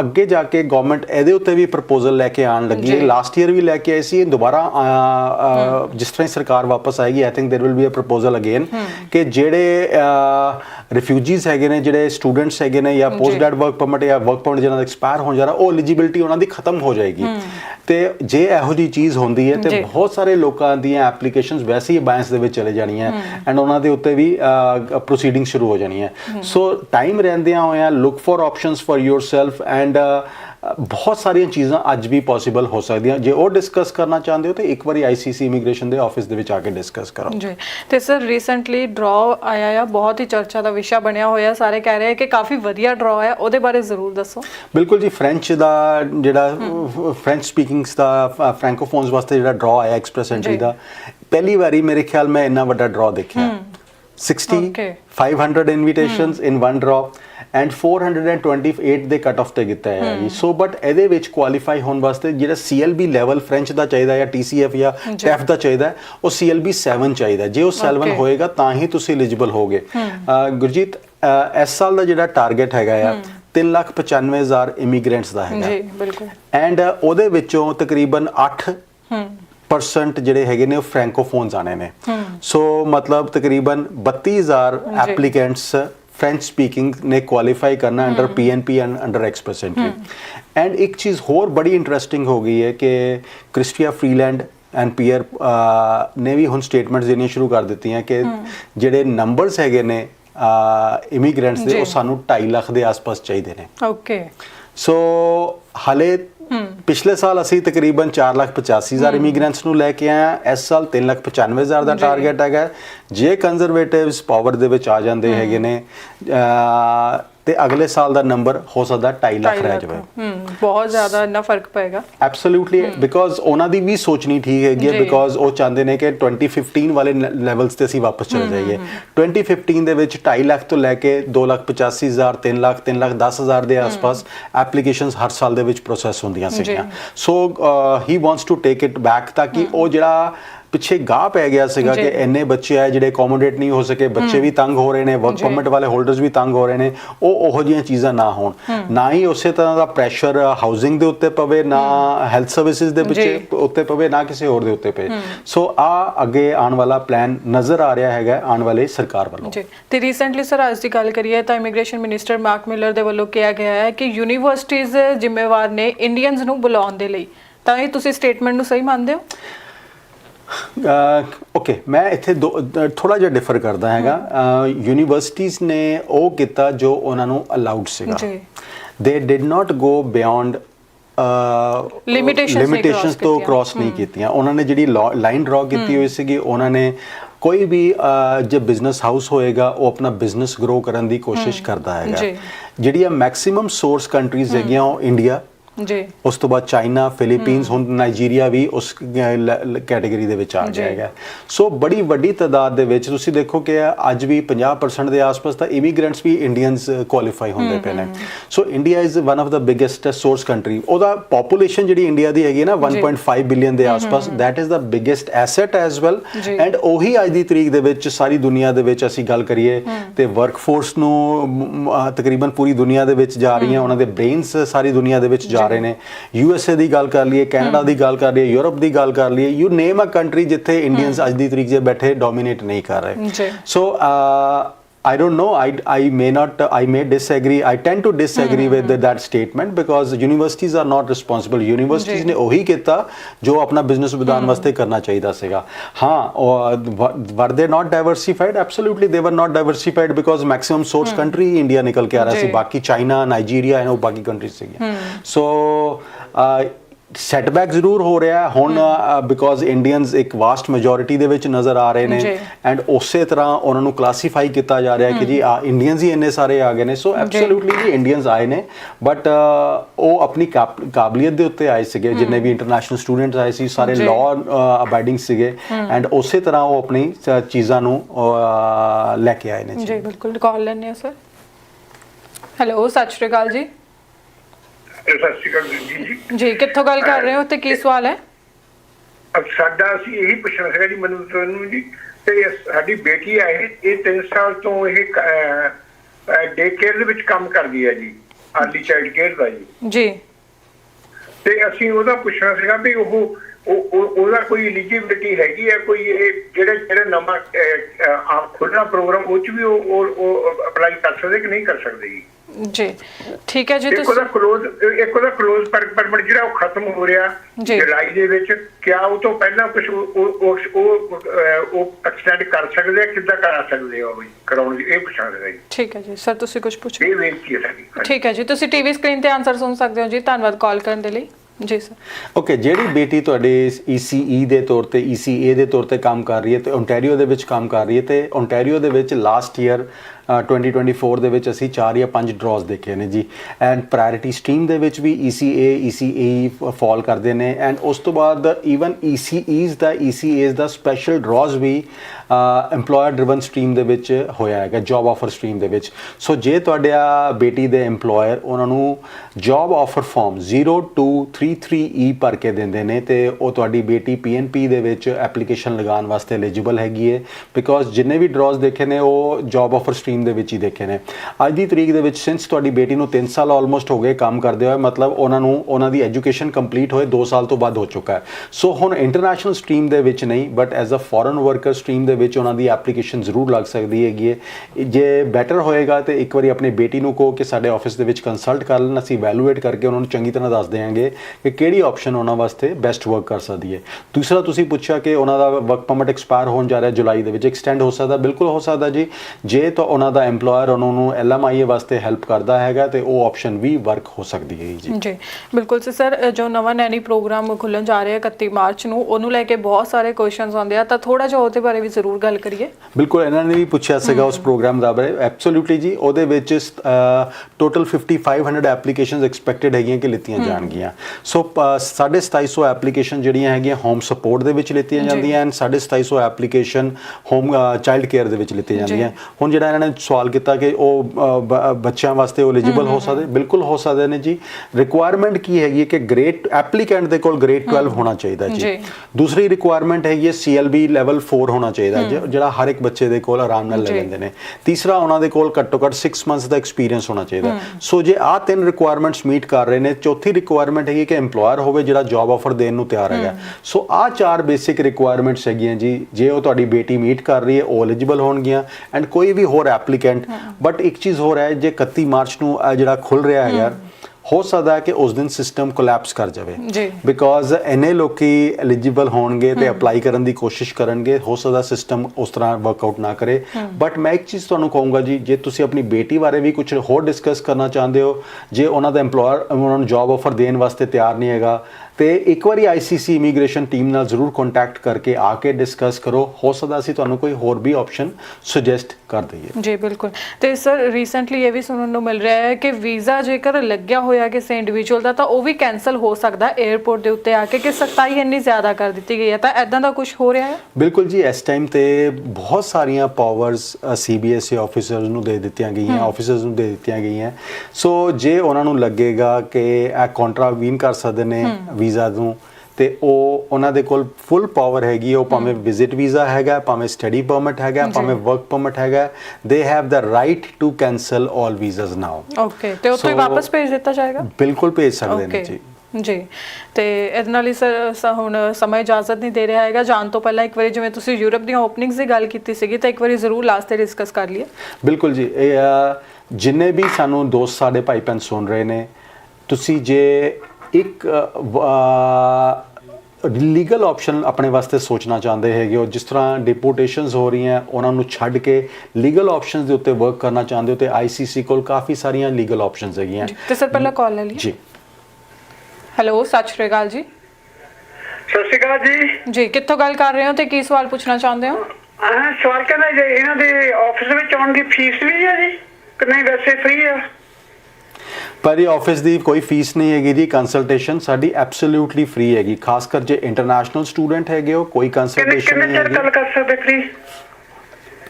ਅੱਗੇ ਜਾ ਕੇ ਗਵਰਨਮੈਂਟ ਇਹਦੇ ਉੱਤੇ ਵੀ ਪ੍ਰਪੋਜ਼ਲ ਲੈ ਕੇ ਆਉਣ ਲੱਗੀ ਹੈ ਜੀ। ਲਾਸਟ ਈਅਰ ਵੀ ਲੈ ਕੇ ਆਈ ਸੀ ਦੁਬਾਰਾ ਅਹ, ਅਹ, ਜਿਸ ਤਰ੍ਹਾਂ ਹੀ ਸਰਕਾਰ ਵਾਪਸ ਆਏਗੀ I think there will be a proposal again ਕਿ ਜਿਹੜੇ ਰਿਫਿਊਜੀਜ਼ ਹੈਗੇ ਨੇ ਜਿਹੜੇ ਸਟੂਡੈਂਟਸ ਹੈਗੇ ਨੇ ਜਾਂ ਪੋਸਟ ਗ੍ਰੈਡ ਵਰਕ ਪਰਮਿਟ ਜਾਂ ਵਰਕ ਪਰਮਿਟ ਜਿਹਨਾਂ ਦਾ ਐਕਸਪਾਇਰ ਹੋ ਜਾ ਰਿਹਾ ਉਹ ਐਲੀਜੀਬਿਲਟੀ ਉਹਨਾਂ ਦੀ ਖਤਮ ਹੋ ਜਾਏਗੀ। ਤੇ ਜੇ ਇਹੋ ਜੀ ਚੀਜ਼ ਹੁੰਦੀ ਹੈ ਤੇ। ਬਹੁਤ ਸਾਰੇ ਲੋਕਾਂ ਦੀਆਂ ਐਪਲੀਕੇਸ਼ਨਸ ਵੈਸੇ ਹੀ ਬਾਇੰਸ ਦੇ ਵਿੱਚ ਚਲੇ ਜਾਣੀਆਂ ਐਂਡ ਉਹਨਾਂ ਦੇ ਉੱਤੇ ਵੀ ਪ੍ਰੋਸੀਡਿੰਗ ਸ਼ੁਰੂ ਹੋ ਜਾਣੀਆਂ ਸੋ ਟਾਈਮ ਰਹਿੰਦਿਆਂ ਹੋਇਆਂ look for options for yourself and ਬਹੁਤ ਸਾਰੀਆਂ ਚੀਜ਼ਾਂ ਅੱਜ ਵੀ ਪੋਸੀਬਲ ਹੋ ਸਕਦੀਆਂ। ਜੇ ਉਹ ਡਿਸਕਸ ਕਰਨਾ ਚਾਹੁੰਦੇ ਹੋ ਤੇ ਇੱਕ ਵਾਰੀ ਆਈਸੀਸੀ ਇਮੀਗ੍ਰੇਸ਼ਨ ਦੇ ਆਫਿਸ ਦੇ ਵਿੱਚ ਆ ਕੇ ਡਿਸਕਸ ਕਰੋ। ਜੀ। ਤੇ ਸਰ ਰੀਸੈਂਟਲੀ ਡਰਾ ਆਇਆ ਆ ਬਹੁਤ ਹੀ ਚਰਚਾ ਦਾ ਵਿਸ਼ਾ ਬਣਿਆ ਹੋਇਆ। ਸਾਰੇ ਕਹਿ ਰਹੇ ਕਿ ਕਾਫੀ ਵਧੀਆ ਡਰਾ ਆ। ਉਹਦੇ ਬਾਰੇ ਜ਼ਰੂਰ ਦੱਸੋ। ਬਿਲਕੁਲ ਜੀ ਫ੍ਰੈਂਚ ਦਾ ਜਿਹੜਾ ਫ੍ਰੈਂਚ ਸਪੀਕਿੰਗਸ ਦਾ ਫ੍ਰੈਂਕੋਫੋਨਸ ਵਾਸਤੇ ਜਿਹੜਾ ਡਰਾ ਆਇਆ ਐਕਸਪ੍ਰੈਸ ਐਂਟਰੀ। ਦਾ ਪਹਿਲੀ ਵਾਰੀ ਮੇਰੇ ਖਿਆਲ ਮੈਂ ਇੰਨਾ ਵੱਡਾ ਡਰਾ ਦੇਖਿਆ। 60 Okay. 500 invitations in one draw and 428 ਦੇ ਕੱਟ ਆਫ ਤੇ ਕੀਤਾ ਹੈ ਜੀ ਸੋ ਬਟ ਇਹਦੇ ਵਿੱਚ ਕੁਆਲੀਫਾਈ ਹੋਣ ਵਾਸਤੇ ਜਿਹੜਾ CLB ਲੈਵਲ ਫ੍ਰੈਂਚ ਦਾ ਚਾਹੀਦਾ ਜਾਂ TCF ਜਾਂ। TEF ਦਾ ਚਾਹੀਦਾ ਉਹ CLB 7 ਚਾਹੀਦਾ। ਜੇ ਉਹ 7 Okay. ਹੋਏਗਾ ਤਾਂ ਹੀ ਤੁਸੀਂ ਐਲੀਜੀਬਲ ਹੋਗੇ। ਗੁਰਜੀਤ ਇਸ ਸਾਲ ਦਾ ਜਿਹੜਾ ਟਾਰਗੇਟ ਹੈਗਾ ਆ 395000 ਇਮੀਗ੍ਰੈਂਟਸ ਦਾ ਹੈਗਾ। ਜੀ ਬਿਲਕੁਲ। ਐਂਡ ਉਹਦੇ ਵਿੱਚੋਂ ਤਕਰੀਬਨ 8 ਹੂੰ ਪਰਸੈਂਟ ਜਿਹੜੇ ਹੈਗੇ ਨੇ ਉਹ ਫ੍ਰੈਂਕੋਫੋਨਸ ਆਣੇ ਨੇ। ਸੋ ਮਤਲਬ ਤਕਰੀਬਨ 32000 ਜੀ। ਐਪਲੀਕੈਂਟਸ ਫ੍ਰੈਂਚ ਸਪੀਕਿੰਗ ਨੇ ਕੁਆਲੀਫਾਈ ਕਰਨਾ under PNP and under express entry and ਇੱਕ ਚੀਜ਼ ਹੋਰ ਬੜੀ ਇੰਟਰਸਟਿੰਗ ਹੋ ਗਈ ਹੈ ਕਿ ਕ੍ਰਿਸਟੀਆ ਫਰੀਲੈਂਡ ਐਂਡ ਪੀਅਰ ਨੇ ਵੀ ਹੁਣ ਸਟੇਟਮੈਂਟਸ ਦੇਣੀਆਂ ਸ਼ੁਰੂ ਕਰ ਦਿੱਤੀਆਂ ਕਿ ਜਿਹੜੇ ਨੰਬਰਸ ਹੈਗੇ ਨੇ ਇਮੀਗ੍ਰੈਂਟਸ ਦੇ। ਉਹ ਸਾਨੂੰ 2.5 ਲੱਖ ਦੇ ਆਸ-ਪਾਸ ਚਾਹੀਦੇ ਨੇ। ਓਕੇ ਸੋ ਹਲੇ ਪਿਛਲੇ ਸਾਲ ਅਸੀਂ ਤਕਰੀਬਨ 4,85,000 ਇਮੀਗ੍ਰੈਂਟਸ ਨੂੰ ਲੈ ਕੇ ਆਏ ਹਾਂ। ਇਸ ਸਾਲ 3,95,000 ਦਾ। ਟਾਰਗੇਟ ਹੈਗਾ। ਜੇ ਕੰਜ਼ਰਵੇਟਿਵਸ ਪਾਵਰ ਦੇ ਵਿੱਚ ਆ ਜਾਂਦੇ ਹੈਗੇ ਨੇ ਤੇ ਅਗਲੇ ਸਾਲ ਦਾ ਨੰਬਰ ਹੋ ਸਕਦਾ 2.5 ਲੱਖ ਰਹਿ ਜਾਵੇ। ਹੂੰ। ਬਹੁਤ ਜ਼ਿਆਦਾ ਇੰਨਾ ਫ਼ਰਕ ਪਏਗਾ। ਐਬਸੋਲੂਟਲੀ ਬਿਕੋਜ਼ ਉਹਨਾਂ ਦੀ ਵੀ ਸੋਚਣੀ ਠੀਕ ਹੈਗੀ ਹੈ। ਬਿਕੋਜ਼ ਉਹ ਚਾਹੁੰਦੇ ਨੇ ਕਿ 2015 ਵਾਲੇ ਲੈਵਲਸ ਤੇ ਅਸੀਂ ਵਾਪਸ ਚਲੇ ਜਾਈਏ। 2015 ਦੇ ਵਿੱਚ 2.5 ਲੱਖ ਤੋਂ ਲੈ ਕੇ 2,85,000 3 ਲੱਖ 3 ਲੱਖ 10,000 ਦੇ ਆਸ-ਪਾਸ ਐਪਲੀਕੇਸ਼ਨਸ ਹਰ ਸਾਲ ਦੇ ਵਿੱਚ ਪ੍ਰੋਸੈਸ ਹੁੰਦੀਆਂ। ਸੀਗੀਆਂ। So he wants to take it back ਤਾਂ ਕਿ ਉਹ ਜਿਹੜਾ ਪਿੱਛੇ ਗਾਹ ਪੈ ਗਿਆ ਸੀਗਾ। ਕਿ ਇੰਨੇ ਬੱਚੇ ਆ ਜਿਹੜੇ ਅਕੋਮੋਡੇਟ ਨਹੀਂ ਹੋ ਸਕੇ ਬੱਚੇ ਵੀ ਤੰਗ ਹੋ ਰਹੇ ਨੇ ਵਰਕ। ਪਰਮਿਟ ਵਾਲੇ ਹੋਲਡਰਸ ਵੀ ਤੰਗ ਹੋ ਰਹੇ ਨੇ ਉਹ ਉਹੋ ਜਿਹੀਆਂ ਚੀਜ਼ਾਂ ਨਾ ਹੋਣ। ਨਾ ਹੀ ਉਸੇ ਤਰ੍ਹਾਂ ਦਾ ਪ੍ਰੈਸ਼ਰ ਹਾਊਸਿੰਗ ਦੇ ਉੱਤੇ ਪਵੇ ਨਾ ਹੈਲਥ ਸਰਵਿਸਿਜ਼ ਦੇ ਪਿੱਛੇ। ਉੱਤੇ ਪਵੇ ਨਾ ਕਿਸੇ ਹੋਰ ਦੇ ਉੱਤੇ ਪਵੇ। ਸੋ ਆ ਅੱਗੇ ਆਉਣ ਵਾਲਾ ਪਲਾਨ ਨਜ਼ਰ ਆ ਰਿਹਾ ਹੈਗਾ ਆਉਣ ਵਾਲੇ ਸਰਕਾਰ ਵੱਲੋਂ। ਜੀ। ਤੇ ਰੀਸੈਂਟਲੀ ਸਰ ਅੱਜ ਦੀ ਗੱਲ ਕਰੀਏ ਤਾਂ ਇਮੀਗ੍ਰੇਸ਼ਨ ਮਿਨਿਸਟਰ ਮਾਰਕ ਮਿਲਰ ਦੇ ਵੱਲੋਂ ਕਿਹਾ ਗਿਆ ਹੈ ਕਿ ਯੂਨੀਵਰਸਿਟੀਆਂ ਜ਼ਿੰਮੇਵਾਰ ਨੇ ਇੰਡੀਅਨਸ ਨੂੰ ਬੁਲਾਉਣ ਦੇ ਲਈ। ਤਾਂ ਇਹ ਤੁਸੀਂ ਸਟੇਟਮੈਂਟ ਨੂੰ ਸਹੀ ਮੰਨਦੇ ਹੋ? ਓਕੇ ਮੈਂ ਇੱਥੇ ਥੋੜਾ ਜਿਹਾ ਡਿਫਰ ਕਰਦਾ ਹੈਗਾ। ਯੂਨੀਵਰਸਿਟੀਜ਼ ਨੇ ਉਹ ਕੀਤਾ ਜੋ ਉਹਨਾਂ ਨੂੰ ਅਲਾਉਡ ਸੀਗਾ। ਜੀ। They did not go beyond limitations ਤੋਂ। ਕ੍ਰਾਸ ਨਹੀਂ ਕੀਤੀਆਂ। ਉਹਨਾਂ ਨੇ ਜਿਹੜੀ ਲਾਈਨ ਡਰਾ ਕੀਤੀ ਹੋਈ ਸੀਗੀ ਉਹਨਾਂ ਨੇ ਕੋਈ ਵੀ ਜੇ ਬਿਜ਼ਨਸ ਹਾਊਸ ਹੋਏਗਾ ਉਹ ਆਪਣਾ ਬਿਜ਼ਨਸ ਗਰੋ ਕਰਨ ਦੀ ਕੋਸ਼ਿਸ਼ ਕਰਦਾ ਹੈਗਾ। ਜਿਹੜੀਆਂ ਮੈਕਸਿਮਮ ਸੋਰਸ ਕੰਟਰੀਜ਼ ਹੈਗੀਆਂ ਉਹ ਇੰਡੀਆ ਜੀ। ਉਸ ਤੋਂ ਬਾਅਦ ਚਾਈਨਾ ਫਿਲੀਪੀਨਸ ਹੁਣ ਨਾਈਜੀਰੀਆ ਵੀ ਉਸ ਕੈਟਾਗਰੀ ਦੇ ਵਿੱਚ ਆ ਜੀ। ਗਿਆ ਹੈਗਾ। ਸੋ ਬੜੀ ਵੱਡੀ ਤਾਦਾਦ ਦੇ ਵਿੱਚ ਤੁਸੀਂ ਦੇਖੋ ਕਿ ਅੱਜ ਵੀ 50% ਦੇ ਆਸ-ਪਾਸ ਤਾਂ ਇਮੀਗ੍ਰੈਂਟਸ ਵੀ ਇੰਡੀਅਨਸ ਕੁਆਲੀਫਾਈ ਹੁੰਦੇ ਪਏ ਨੇ। So India is one of the biggest source country ਉਹਦਾ ਪੋਪੂਲੇਸ਼ਨ ਜਿਹੜੀ ਇੰਡੀਆ ਦੀ ਹੈਗੀ ਹੈ ਨਾ 1.5 ਬਿਲੀਅਨ ਦੇ ਆਸ-ਪਾਸ that is the biggest asset as well ਜੀ। ਐਂਡ ਉਹੀ ਅੱਜ ਦੀ ਤਰੀਕ ਦੇ ਵਿੱਚ ਸਾਰੀ ਦੁਨੀਆ ਦੇ ਵਿੱਚ ਅਸੀਂ ਗੱਲ ਕਰੀਏ ਤੇ ਵਰਕਫੋਰਸ ਨੂੰ ਤਕਰੀਬਨ ਪੂਰੀ ਦੁਨੀਆ ਦੇ ਵਿੱਚ ਜਾ ਰਹੀਆਂ ਉਹਨਾਂ ਦੇ ਬ੍ਰੇਨਸ ਸਾਰੀ ਦੁਨੀਆ ਦੇ ਵਿੱਚ ਜਾ ਰਹੇ ਨੇ। ਯੂ ਐਸ ਏ ਦੀ ਗੱਲ ਕਰ ਲਈਏ ਕੈਨੇਡਾ ਦੀ ਗੱਲ ਕਰ ਲਈਏ ਯੂਰਪ ਦੀ ਗੱਲ ਕਰ ਲਈਏ ਯੂ ਨੇਮ ਅ ਕੰਟਰੀ ਜਿੱਥੇ ਇੰਡੀਅਨਸ ਅੱਜ ਦੀ ਤਰੀਕ 'ਚ ਬੈਠੇ ਡੋਮਿਨੇਟ ਨਹੀਂ ਕਰ ਰਹੇ। So I don't know. I I may not. I may disagree. I tend to disagree with that statement because universities are not responsible. Universities ਜੀ। ਨੇ ਉਹੀ ਕੀਤਾ ਜੋ ਆਪਣਾ ਬਿਜ਼ਨਸ ਵਧਾਉਣ ਵਾਸਤੇ ਕਰਨਾ ਚਾਹੀਦਾ ਸੀਗਾ ਹਾਂ ਵਰ ਦੇ ਨਾਟ diversified absolutely they were not diversified because maximum source country India ਨਿਕਲ ਕੇ ਆ ਰਿਹਾ ਸੀ ਜੀ। ਬਾਕੀ ਚਾਈਨਾ ਨਾਈਜੀਰੀਆ ਐਂਡ ਉਹ ਬਾਕੀ ਕੰਟਰੀਜ਼ ਸੀਗੀਆਂ ਸੋ ਸੈਟਬੈਕ ਜ਼ਰੂਰ ਹੋ ਰਿਹਾ ਹੁਣ ਬਿਕੋਜ਼ ਇੰਡੀਅਨਸ ਇੱਕ ਵਾਸਟ ਮੈਜੋਰਿਟੀ ਦੇ ਵਿੱਚ ਨਜ਼ਰ ਆ ਰਹੇ। ਨੇ ਐਂਡ ਉਸੇ ਤਰ੍ਹਾਂ ਉਹਨਾਂ ਨੂੰ ਕਲਾਸੀਫਾਈ ਕੀਤਾ ਜਾ ਰਿਹਾ ਕਿ ਜੀ ਆ ਇੰਡੀਅਨਸ ਹੀ ਇੰਨੇ ਸਾਰੇ ਆ ਗਏ ਨੇ। ਸੋ ਐਬਸੋਲੂਟਲੀ ਜੀ ਇੰਡੀਅਨਸ ਆਏ ਨੇ। ਬਟ ਉਹ ਆਪਣੀ ਕਾਬ- ਕਾਬਲੀਅਤ ਦੇ ਉੱਤੇ ਆਏ ਸੀਗੇ। ਜਿੰਨੇ ਵੀ ਇੰਟਰਨੈਸ਼ਨਲ ਸਟੂਡੈਂਟਸ ਆਏ ਸੀ ਸਾਰੇ। ਲਾਅ ਅਬਾਈਡਿੰਗ ਸੀਗੇ। ਐਂਡ ਉਸੇ ਤਰ੍ਹਾਂ ਉਹ ਆਪਣੀ ਚੀਜ਼ਾਂ ਨੂੰ ਲੈ ਕੇ ਆਏ ਨੇ ਜੀ। ਜੀ ਬਿਲਕੁਲ। ਕਾਲ ਲੈਣੇ ਆ ਸਰ ਹੈਲੋ ਸਤਿ ਸ਼੍ਰੀ ਅਕਾਲ ਜੀ। ਸਤਿ ਸ਼੍ਰੀ ਅਕਾਲ ਜੀ ਜੀ। ਕਿੱਥੋਂ ਗੱਲ ਕਰ ਰਹੇ ਹੋ ਤੇ ਕੀ ਸਵਾਲ ਹੈ? ਸਾਡਾ ਅਸੀਂ ਇਹੀ ਪੁੱਛਣਾ ਸੀਗਾ ਜੀ ਮੈਨੂੰ ਤੁਹਾਨੂੰ ਜੀ ਤੇ ਸਾਡੀ ਬੇਟੀ ਹੈ ਇਹ ਇਹ 3 ਸਾਲ ਤੋਂ ਇਹ ਡੇ ਕੇਅਰ ਦੇ ਵਿੱਚ ਕੰਮ ਕਰਦੀ ਹੈ ਜੀ ਅਰਲੀ ਚਾਈਲਡ ਕੇਅਰ ਦਾ ਜੀ। ਜੀ। ਤੇ ਅਸੀਂ ਉਹਦਾ ਪੁੱਛਣਾ ਸੀਗਾ ਵੀ ਉਹ ਉਹ- ਉਹ- ਉਹਦਾ ਕੋਈ ਐਲੀਜੀਬਿਲਿਟੀ ਹੈਗੀ ਹੈ ਕੋਈ ਇਹ ਜਿਹੜੇ ਜਿਹੜੇ ਨਵਾਂ ਖੁੱਲ੍ਹਣਾ ਪ੍ਰੋਗਰਾਮ ਉਹ ਚ ਵੀ ਉਹ ਉਹ ਅਪਲਾਈ ਕਰ ਸਕਦੇ ਕਿ ਨਹੀਂ ਕਰ ਸਕਦੇ ਜੀ? ਜੀ ਠੀਕ ਹੈ ਜੀ ਇੱਕ ਤੁਸੀਂ ਉਹਦਾ ਕਲੋਜ਼ ਇੱਕ ਉਹਦਾ ਕਲੋਜ਼ ਪਰਮਿਟ ਜਿਹੜਾ ਉਹ ਖਤਮ ਹੋ ਰਿਹਾ। ਜੁਲਾਈ ਦੇ ਵਿੱਚ ਕਿਆ ਉਹ ਤੋਂ ਪਹਿਲਾਂ ਕੁਝ ਉਹ ਉਹ ਐਕਸਟੈਂਡ ਕਰ ਸਕਦੇ ਆ ਕਿੱਦਾਂ ਕਰਾ ਸਕਦੇ ਆ ਉਹ ਵੀ? ਕਰਾਉਣ ਦੀ ਇਹ ਪੁੱਛਣਾ ਜੀ। ਠੀਕ ਹੈ ਜੀ ਸਰ ਤੁਸੀਂ ਕੁਝ ਪੁੱਛੋ। ਇਹ ਹੈ ਸਾਡੀ। ਹਾਂਜੀ। ਠੀਕ ਹੈ ਜੀ ਤੁਸੀਂ ਟੀਵੀ ਸਕਰੀਨ ਤੇ ਆਨਸਰ ਸੁਣ ਸਕਦੇ ਹੋ ਜੀ। ਧੰਨਵਾਦ ਕਾਲ ਕਰਨ ਦੇ ਲਈ। ਜੀ ਸਰ। ਓਕੇ ਜਿਹੜੀ ਬੇਟੀ ਤੁਹਾਡੇ ECE ਦੇ ਤੌਰ ਤੇ ECA ਦੇ ਤੌਰ ਤੇ ਕੰਮ ਕਰ ਰਹੀ ਹੈ ਤੇ ਓਨਟਾਰੀਓ ਦੇ ਵਿੱਚ ਕੰਮ ਕਰ ਰਹੀ ਹੈ ਤੇ ਓਨਟਾਰੀਓ ਦੇ ਵਿੱਚ ਲਾਸਟ ਈਅਰ 2024 ਦੇ ਵਿੱਚ ਅਸੀਂ 4 ਜਾਂ 5 ਡਰਾਸ ਦੇਖੇ ਨੇ ਜੀ। ਐਂਡ ਪ੍ਰਾਇੋਰਟੀ ਸਟਰੀਮ ਦੇ ਵਿੱਚ ਵੀ E ECA ECAE ਫਾਲ ਕਰਦੇ ਨੇ। ਐਂਡ ਉਸ ਤੋਂ ਬਾਅਦ ਈਵਨ ECEs ਦਾ ECAs ਦਾ ਸਪੈਸ਼ਲ ਡਰਾਸ ਵੀ EMPLOYER ਡਰਿਵਨ ਸਟਰੀਮ ਦੇ ਵਿੱਚ ਹੋਇਆ ਹੈਗਾ ਜੌਬ ਆਫਰ ਸਟਰੀਮ ਦੇ ਵਿੱਚ। ਸੋ ਜੇ ਤੁਹਾਡਾ ਬੇਟੀ ਦੇ EMPLOYER ਉਹਨਾਂ ਨੂੰ job offer farm 0233E E ਭਰ ਕੇ ਦਿੰਦੇ ਨੇ ਤੇ ਉਹ ਤੁਹਾਡੀ ਬੇਟੀ PNP ਦੇ ਵਿੱਚ ਐਪਲੀਕੇਸ਼ਨ ਲਗਾਉਣ ਵਾਸਤੇ ਐਲੀਜੀਬਲ ਹੈਗੀ ਹੈ ਬਿਕੋਜ਼ ਜਿੰਨੇ ਵੀ ਡਰਾਸ ਦੇਖੇ ਨੇ ਉਹ ਜੌਬ ਆਫਰ ਸਟਰੀਮ ਦੇ ਵਿੱਚ ਹੀ ਦੇਖੇ ਨੇ। ਅੱਜ ਦੀ ਤਰੀਕ ਦੇ ਵਿੱਚ ਸਿੰਸ ਤੁਹਾਡੀ ਬੇਟੀ ਨੂੰ 3 ਸਾਲ ਆਲਮੋਸਟ ਹੋ ਗਏ ਕੰਮ ਕਰਦੇ ਹੋਏ, ਮਤਲਬ ਉਹਨਾਂ ਨੂੰ, ਉਹਨਾਂ ਦੀ ਐਜੂਕੇਸ਼ਨ ਕੰਪਲੀਟ ਹੋਏ 2 ਸਾਲ ਤੋਂ ਬਾਅਦ ਹੋ ਚੁੱਕਾ ਹੈ। ਸੋ ਹੁਣ ਇੰਟਰਨੈਸ਼ਨਲ ਸਟਰੀਮ ਦੇ ਵਿੱਚ ਨਹੀਂ but as a foreign worker stream ਦੇ ਵਿੱਚ ਉਹਨਾਂ ਦੀ ਐਪਲੀਕੇਸ਼ਨ ਜ਼ਰੂਰ ਲੱਗ ਸਕਦੀ ਹੈਗੀ ਹੈ। ਜੇ ਬੈਟਰ ਹੋਏਗਾ ਤੇ ਇੱਕ ਵਾਰੀ ਆਪਣੀ ਬੇਟੀ ਨੂੰ ਕਹੋ ਕਿ ਸਾਡੇ ਆਫਿਸ ਦੇ ਵਿੱਚ ਕੰਸਲਟ ਕਰ ਲੈਣ, ਅਸੀਂ ਵੈਲੂਏਟ ਕਰਕੇ ਉਹਨਾਂ ਨੂੰ ਚੰਗੀ ਤਰ੍ਹਾਂ ਦੱਸ ਦੇਵਾਂਗੇ ਕਿ ਕਿਹੜੀ ਆਪਸ਼ਨ ਉਹਨਾਂ ਵਾਸਤੇ ਬੈਸਟ ਵਰਕ ਕਰ ਸਕਦੀ ਹੈ। ਦੂਸਰਾ ਤੁਸੀਂ ਪੁੱਛਿਆ ਕਿ ਉਹਨਾਂ ਦਾ ਵਰਕ ਪਰਮਿਟ ਐਕਸਪਾਇਰ ਹੋਣ ਜਾ ਰਿਹਾ ਜੁਲਾਈ ਦੇ ਵਿੱਚ ਐਕਸਟੈਂਡ ਹੋ ਸਕਦਾ, ਬਿਲਕੁਲ ਹੋ ਸਕਦਾ ਜੀ। ਜੇ ਤਾਂ ਉਹਨਾਂ ਦਾ EMPLOYER ਉਹਨਾਂ ਨੂੰ LMIA ਵਾਸਤੇ ਹੈਲਪ ਕਰਦਾ ਹੈਗਾ ਤੇ ਉਹ ਆਪਸ਼ਨ ਵੀ ਵਰਕ ਹੋ ਸਕਦੀ ਹੈ ਜੀ। ਜੀ ਬਿਲਕੁਲ ਸਰ ਸਰ ਜੋ ਨਵਾਂ ਨੈਣੀ ਪ੍ਰੋਗਰਾਮ ਖੁੱਲਣ ਜਾ ਰਿਹਾ 31 ਮਾਰਚ ਨੂੰ ਉਹਨੂੰ ਲੈ ਕੇ ਬਹੁਤ ਸਾਰੇ ਕੁਐਸਚਨਸ ਆਉਂਦੇ ਆ ਤਾਂ ਥੋੜਾ ਜਿਹਾ ਉਹਦੇ ਬਾਰੇ ਵੀ ਜ਼ਰੂਰ ਗੱਲ ਕਰੀਏ। ਬਿਲਕੁਲ ਇਹਨਾਂ ਨੇ ਵੀ ਪੁੱਛਿਆ ਸੀਗਾ ਉਸ ਪ੍ਰੋਗਰਾਮ ਦਾ ਬਾਰੇ। ਐਬਸੋਲੂਟਲੀ ਜੀ ਉਹਦੇ ਵਿੱਚ ਟੋਟਲ 5500 ਐਪਲੀਕੇਸ਼ਨਸ ਐਕਸਪੈਕਟਡ ਹੈਗੀਆਂ ਕਿ ਲਿੱਤੀਆਂ ਜਾਣਗੀਆਂ। ਸੋ 2750 ਐਪਲੀਕੇਸ਼ਨ ਜਿਹੜੀਆਂ ਹੈਗੀਆਂ ਹੋਮ ਸਪੋਰਟ ਦੇ ਵਿੱਚ ਲਿੱਤੀਆਂ। ਜਾਂਦੀਆਂ ਹਨ 2750 ਐਪਲੀਕੇਸ਼ਨ ਹੋਮ ਚਾਈਲਡ ਕੇਅਰ ਦੇ ਵਿੱਚ ਲਿੱਤੀਆਂ ਜਾਂਦੀਆਂ ਹੁਣ ਜਿਹੜਾ ਇਹਨਾਂ ਨੇ ਸਵਾਲ ਕੀਤਾ ਕਿ ਉਹ ਬੱਚਿਆਂ ਵਾਸਤੇ ਐਲੀਜੀਬਲ ਹੋ ਸਕਦੇ ਬਿਲਕੁਲ ਹੋ ਸਕਦੇ ਨੇ ਜੀ। ਰਿਕੁਆਇਰਮੈਂਟ ਕੀ ਹੈਗੀ ਕਿ ਗ੍ਰੇਡ ਐਪਲੀਕੈਂਟ ਦੇ ਕੋਲ ਗ੍ਰੇਡ 12 ਹੋਣਾ ਚਾਹੀਦਾ ਜੀ। ਦੂਸਰੀ ਰਿਕੁਆਇਰਮੈਂਟ ਹੈਗੀ ਹੈ ਸੀਐਲਬੀ ਲੈਵਲ 4 ਹੋਣਾ ਚਾਹੀਦਾ ਜਿਹੜਾ ਹਰ ਇੱਕ ਬੱਚੇ ਦੇ ਕੋਲ ਆਰਾਮ ਨਾਲ ਲੈ। ਲੈਂਦੇ ਨੇ। ਤੀਸਰਾ ਉਹਨਾਂ ਦੇ ਕੋਲ ਘੱਟੋ ਘੱਟ 6 ਮੰਥਸ ਦਾ ਐਕਸਪੀਰੀਅੰਸ ਹੋਣਾ ਚਾਹੀਦਾ। ਸੋ ਜੇ ਆਹ ਤਿੰਨ ਰਿਕੁਆਇਰਮੈਂਟਸ ਮੀਟ ਕਰ ਰਹੇ ਨੇ ਚੌਥੀ ਰਿਕੁਆਇਰਮੈਂਟ ਹੈਗੀ ਕਿ EMPLOYER ਹੋਵੇ ਜਿਹੜਾ ਜੌਬ ਆਫਰ ਦੇਣ ਨੂੰ ਤਿਆਰ ਹੈਗਾ। ਸੋ ਆਹ ਚਾਰ ਬੇਸਿਕ ਰਿਕੁਆਇਰਮੈਂਟਸ ਹੈਗੀਆਂ ਜੀ। ਜੇ ਉਹ ਤੁਹਾਡੀ ਬੇਟੀ ਮੀਟ ਕਰ ਰਹੀ ਹੈ ਉਹ ਐਲੀਜੀਬਲ ਹੋਣਗੀਆਂ। ਐਂਡ ਕੋਈ ਵੀ ਹੋਰ ਐਪਲੀਕੈਂਟ ਬਟ ਇੱਕ ਚੀਜ਼ ਹੋਰ ਹੈ ਜੇ 31 ਮਾਰਚ ਨੂੰ ਜਿਹੜਾ ਖੁੱਲ ਰਿਹਾ ਹੈਗਾ ਹੋ ਸਕਦਾ ਹੈ ਕਿ ਉਸ ਦਿਨ ਸਿਸਟਮ ਕੋਲੈਪਸ ਕਰ ਜਾਵੇ ਜੀ। ਬਿਕੋਜ਼ ਇੰਨੇ ਲੋਕੀ ਐਲੀਜੀਬਲ ਹੋਣਗੇ ਤੇ ਅਪਲਾਈ ਕਰਨ ਦੀ ਕੋਸ਼ਿਸ਼ ਕਰਨਗੇ ਹੋ ਸਕਦਾ ਸਿਸਟਮ ਉਸ ਤਰ੍ਹਾਂ ਵਰਕਆਊਟ ਨਾ ਕਰੇ ਬਟ ਮੈਂ ਇੱਕ ਚੀਜ਼ ਤੁਹਾਨੂੰ ਕਹੂੰਗਾ ਜੀ ਜੇ ਤੁਸੀਂ ਆਪਣੀ ਬੇਟੀ ਬਾਰੇ ਵੀ ਕੁਝ ਹੋਰ ਡਿਸਕਸ ਕਰਨਾ ਚਾਹੁੰਦੇ ਹੋ ਜੇ ਉਹਨਾਂ ਦਾ EMPLOYER ਉਹਨਾਂ ਨੂੰ ਜੌਬ ਆਫਰ ਦੇਣ ਵਾਸਤੇ ਤਿਆਰ ਨਹੀਂ ਹੈਗਾ ਤੇ ਇੱਕ ਵਾਰੀ ICC ਇਮੀਗ੍ਰੇਸ਼ਨ ਟੀਮ ਨਾਲ ਜ਼ਰੂਰ ਕੰਟੈਕਟ ਕਰਕੇ ਆ ਕੇ ਡਿਸਕਸ ਕਰੋ। ਹੋ ਸਕਦਾ ਅਸੀਂ ਤੁਹਾਨੂੰ ਕੋਈ ਹੋਰ ਵੀ ਆਪਸ਼ਨ ਸੁਜੈਸਟ ਕਰ ਦਈਏ। ਜੀ ਬਿਲਕੁਲ। ਤੇ ਸਰ ਰੀਸੈਂਟਲੀ ਇਹ ਵੀ ਸੁਣਨ ਨੂੰ ਮਿਲ ਰਿਹਾ ਹੈ ਕਿ ਵੀਜ਼ਾ ਜੇਕਰ ਲੱਗਿਆ ਹੋਇਆ ਕਿਸੇ ਇੰਡੀਵਿਜੂਅਲ ਦਾ ਤਾਂ ਉਹ ਵੀ ਕੈਨਸਲ ਹੋ ਸਕਦਾ 에ਅਰਪੋਰਟ ਦੇ ਉੱਤੇ ਆ ਕੇ ਕਿ ਸਖਤਾਈ ਇੰਨੀ ਜ਼ਿਆਦਾ ਕਰ ਦਿੱਤੀ ਗਈ ਹੈ। ਤਾਂ ਐਦਾਂ ਦਾ ਕੁਝ ਹੋ ਰਿਹਾ ਹੈ? ਬਿਲਕੁਲ ਜੀ ਇਸ ਟਾਈਮ ਤੇ ਬਹੁਤ ਸਾਰੀਆਂ ਪਾਵਰਸ ਸੀਬੀਐਸਈ ਆਫੀਸਰਸ ਨੂੰ ਦੇ ਦਿੱਤੀਆਂ ਗਈਆਂ ਆਫੀਸਰਸ ਨੂੰ ਦੇ ਦਿੱਤੀਆਂ ਗਈਆਂ। ਸੋ ਜੇ ਉਹਨਾਂ ਨੂੰ ਲੱਗੇਗਾ ਕਿ ਇਹ ਕੰਟਰਾਵੀਨ ਕਰ ਸਕਦੇ ਨੇ ਵੀਜ਼ਾ ਨੂੰ ਤੇ ਉਹ ਉਹਨਾਂ ਦੇ ਕੋਲ ਫੁੱਲ ਪਾਵਰ ਹੈਗੀ ਉਹ ਭਾਵੇਂ ਵਿਜ਼ਿਟ ਵੀਜ਼ਾ ਹੈਗਾ ਭਾਵੇਂ ਸਟੱਡੀ ਪਰਮਿਟ ਹੈਗਾ। ਭਾਵੇਂ ਵਰਕ ਪਰਮਿਟ ਹੈਗਾ they have the right to cancel all visas now okay ਤੇ ਉੱਥੇ ਵਾਪਸ ਭੇਜ ਦਿੱਤਾ ਜਾਏਗਾ? ਬਿਲਕੁਲ ਭੇਜ ਸਕਦੇ ਨੇ ਜੀ। ਜੀ। ਤੇ ਇਹਦੇ ਨਾਲ ਹੀ ਸਰ ਹੁਣ ਸਮਾਂ ਇਜਾਜ਼ਤ ਨਹੀਂ ਦੇ ਰਿਹਾ ਹੈਗਾ ਜਾਣ ਤੋਂ ਪਹਿਲਾਂ ਇੱਕ ਵਾਰੀ ਜਿਵੇਂ ਤੁਸੀਂ ਯੂਰਪ ਦੀਆਂ ਓਪਨਿੰਗਸ ਦੀ ਗੱਲ ਕੀਤੀ ਸੀਗੀ ਤਾਂ ਇੱਕ ਵਾਰੀ ਜ਼ਰੂਰ ਲਾਸਟ ਤੇ ਡਿਸਕਸ ਕਰ ਲਈਏ। ਬਿਲਕੁਲ ਜੀ ਇਹ ਜਿੰਨੇ ਵੀ ਸਾਨੂੰ ਦੋਸਤ ਸਾਡੇ ਭਾਈ ਭੈਣ ਸੁਣ ਰਹੇ ਨੇ ਤੁਸੀਂ ਜੇ ਇੱਕ ਲੀਗਲ ਆਪਸ਼ਨ ਆਪਣੇ ਵਾਸਤੇ ਸੋਚਣਾ ਚਾਹੁੰਦੇ ਹੈਗੇ ਹੋ ਜਿਸ ਤਰ੍ਹਾਂ ਡਿਪੋਟੇਸ਼ਨਸ ਹੋ ਰਹੀਆਂ ਉਹਨਾਂ ਨੂੰ ਛੱਡ ਕੇ ਲੀਗਲ ਆਪਸ਼ਨਸ ਦੇ ਉੱਤੇ ਵਰਕ ਕਰਨਾ ਚਾਹੁੰਦੇ ਹੋ ਤੇ ਆਈਸੀਸੀ ਕੋਲ ਕਾਫੀ ਸਾਰੀਆਂ ਲੀਗਲ ਆਪਸ਼ਨਸ ਹੈਗੀਆਂ। ਤੇ ਸਰ ਪਹਿਲਾਂ ਕਾਲ ਲੈ ਲਈਏ। ਜੀ। ਹੈਲੋ ਸਤਿ ਸ਼੍ਰੀ ਅਕਾਲ ਜੀ। ਸਤਿ ਸ਼੍ਰੀ ਅਕਾਲ ਜੀ। ਜੀ ਕਿੱਥੋਂ ਗੱਲ ਕਰ ਰਹੇ ਹੋ ਤੇ ਕੀ ਸਵਾਲ ਪੁੱਛਣਾ ਚਾਹੁੰਦੇ ਹੋ? ਹਾਂ ਸਵਾਲ ਕਹਿੰਦਾ ਜੀ ਇਹਨਾਂ ਦੇ ਆਫਿਸ ਵਿੱਚ ਆਉਣ ਦੀ ਫੀਸ ਵੀ ਹੈ ਜੀ ਕਿ ਨਹੀਂ ਵੈਸੇ ਫ੍ਰੀ ਆ। ਪਰ ਇਹ ਆਫਿਸ ਦੀ ਕੋਈ ਫੀਸ ਨਹੀਂ ਹੈਗੀ ਜੀ ਕੰਸਲਟੇਸ਼ਨ ਸਾਡੀ ਐਬਸੋਲੂਟਲੀ ਫ੍ਰੀ ਹੈਗੀ। ਖਾਸ ਕਰ ਜੇ ਇੰਟਰਨੈਸ਼ਨਲ ਸਟੂਡੈਂਟ ਹੈਗੇ ਹੋ ਕੋਈ ਕਿੰਨੇ ਕੰਸਲਟੇਸ਼ਨ ਕਿੰਨੇ ਨਹੀਂ ਚਿਰ ਹੈਗੀ। ਗੱਲ ਕਰ ਸਕਦੇ ਫ੍ਰੀ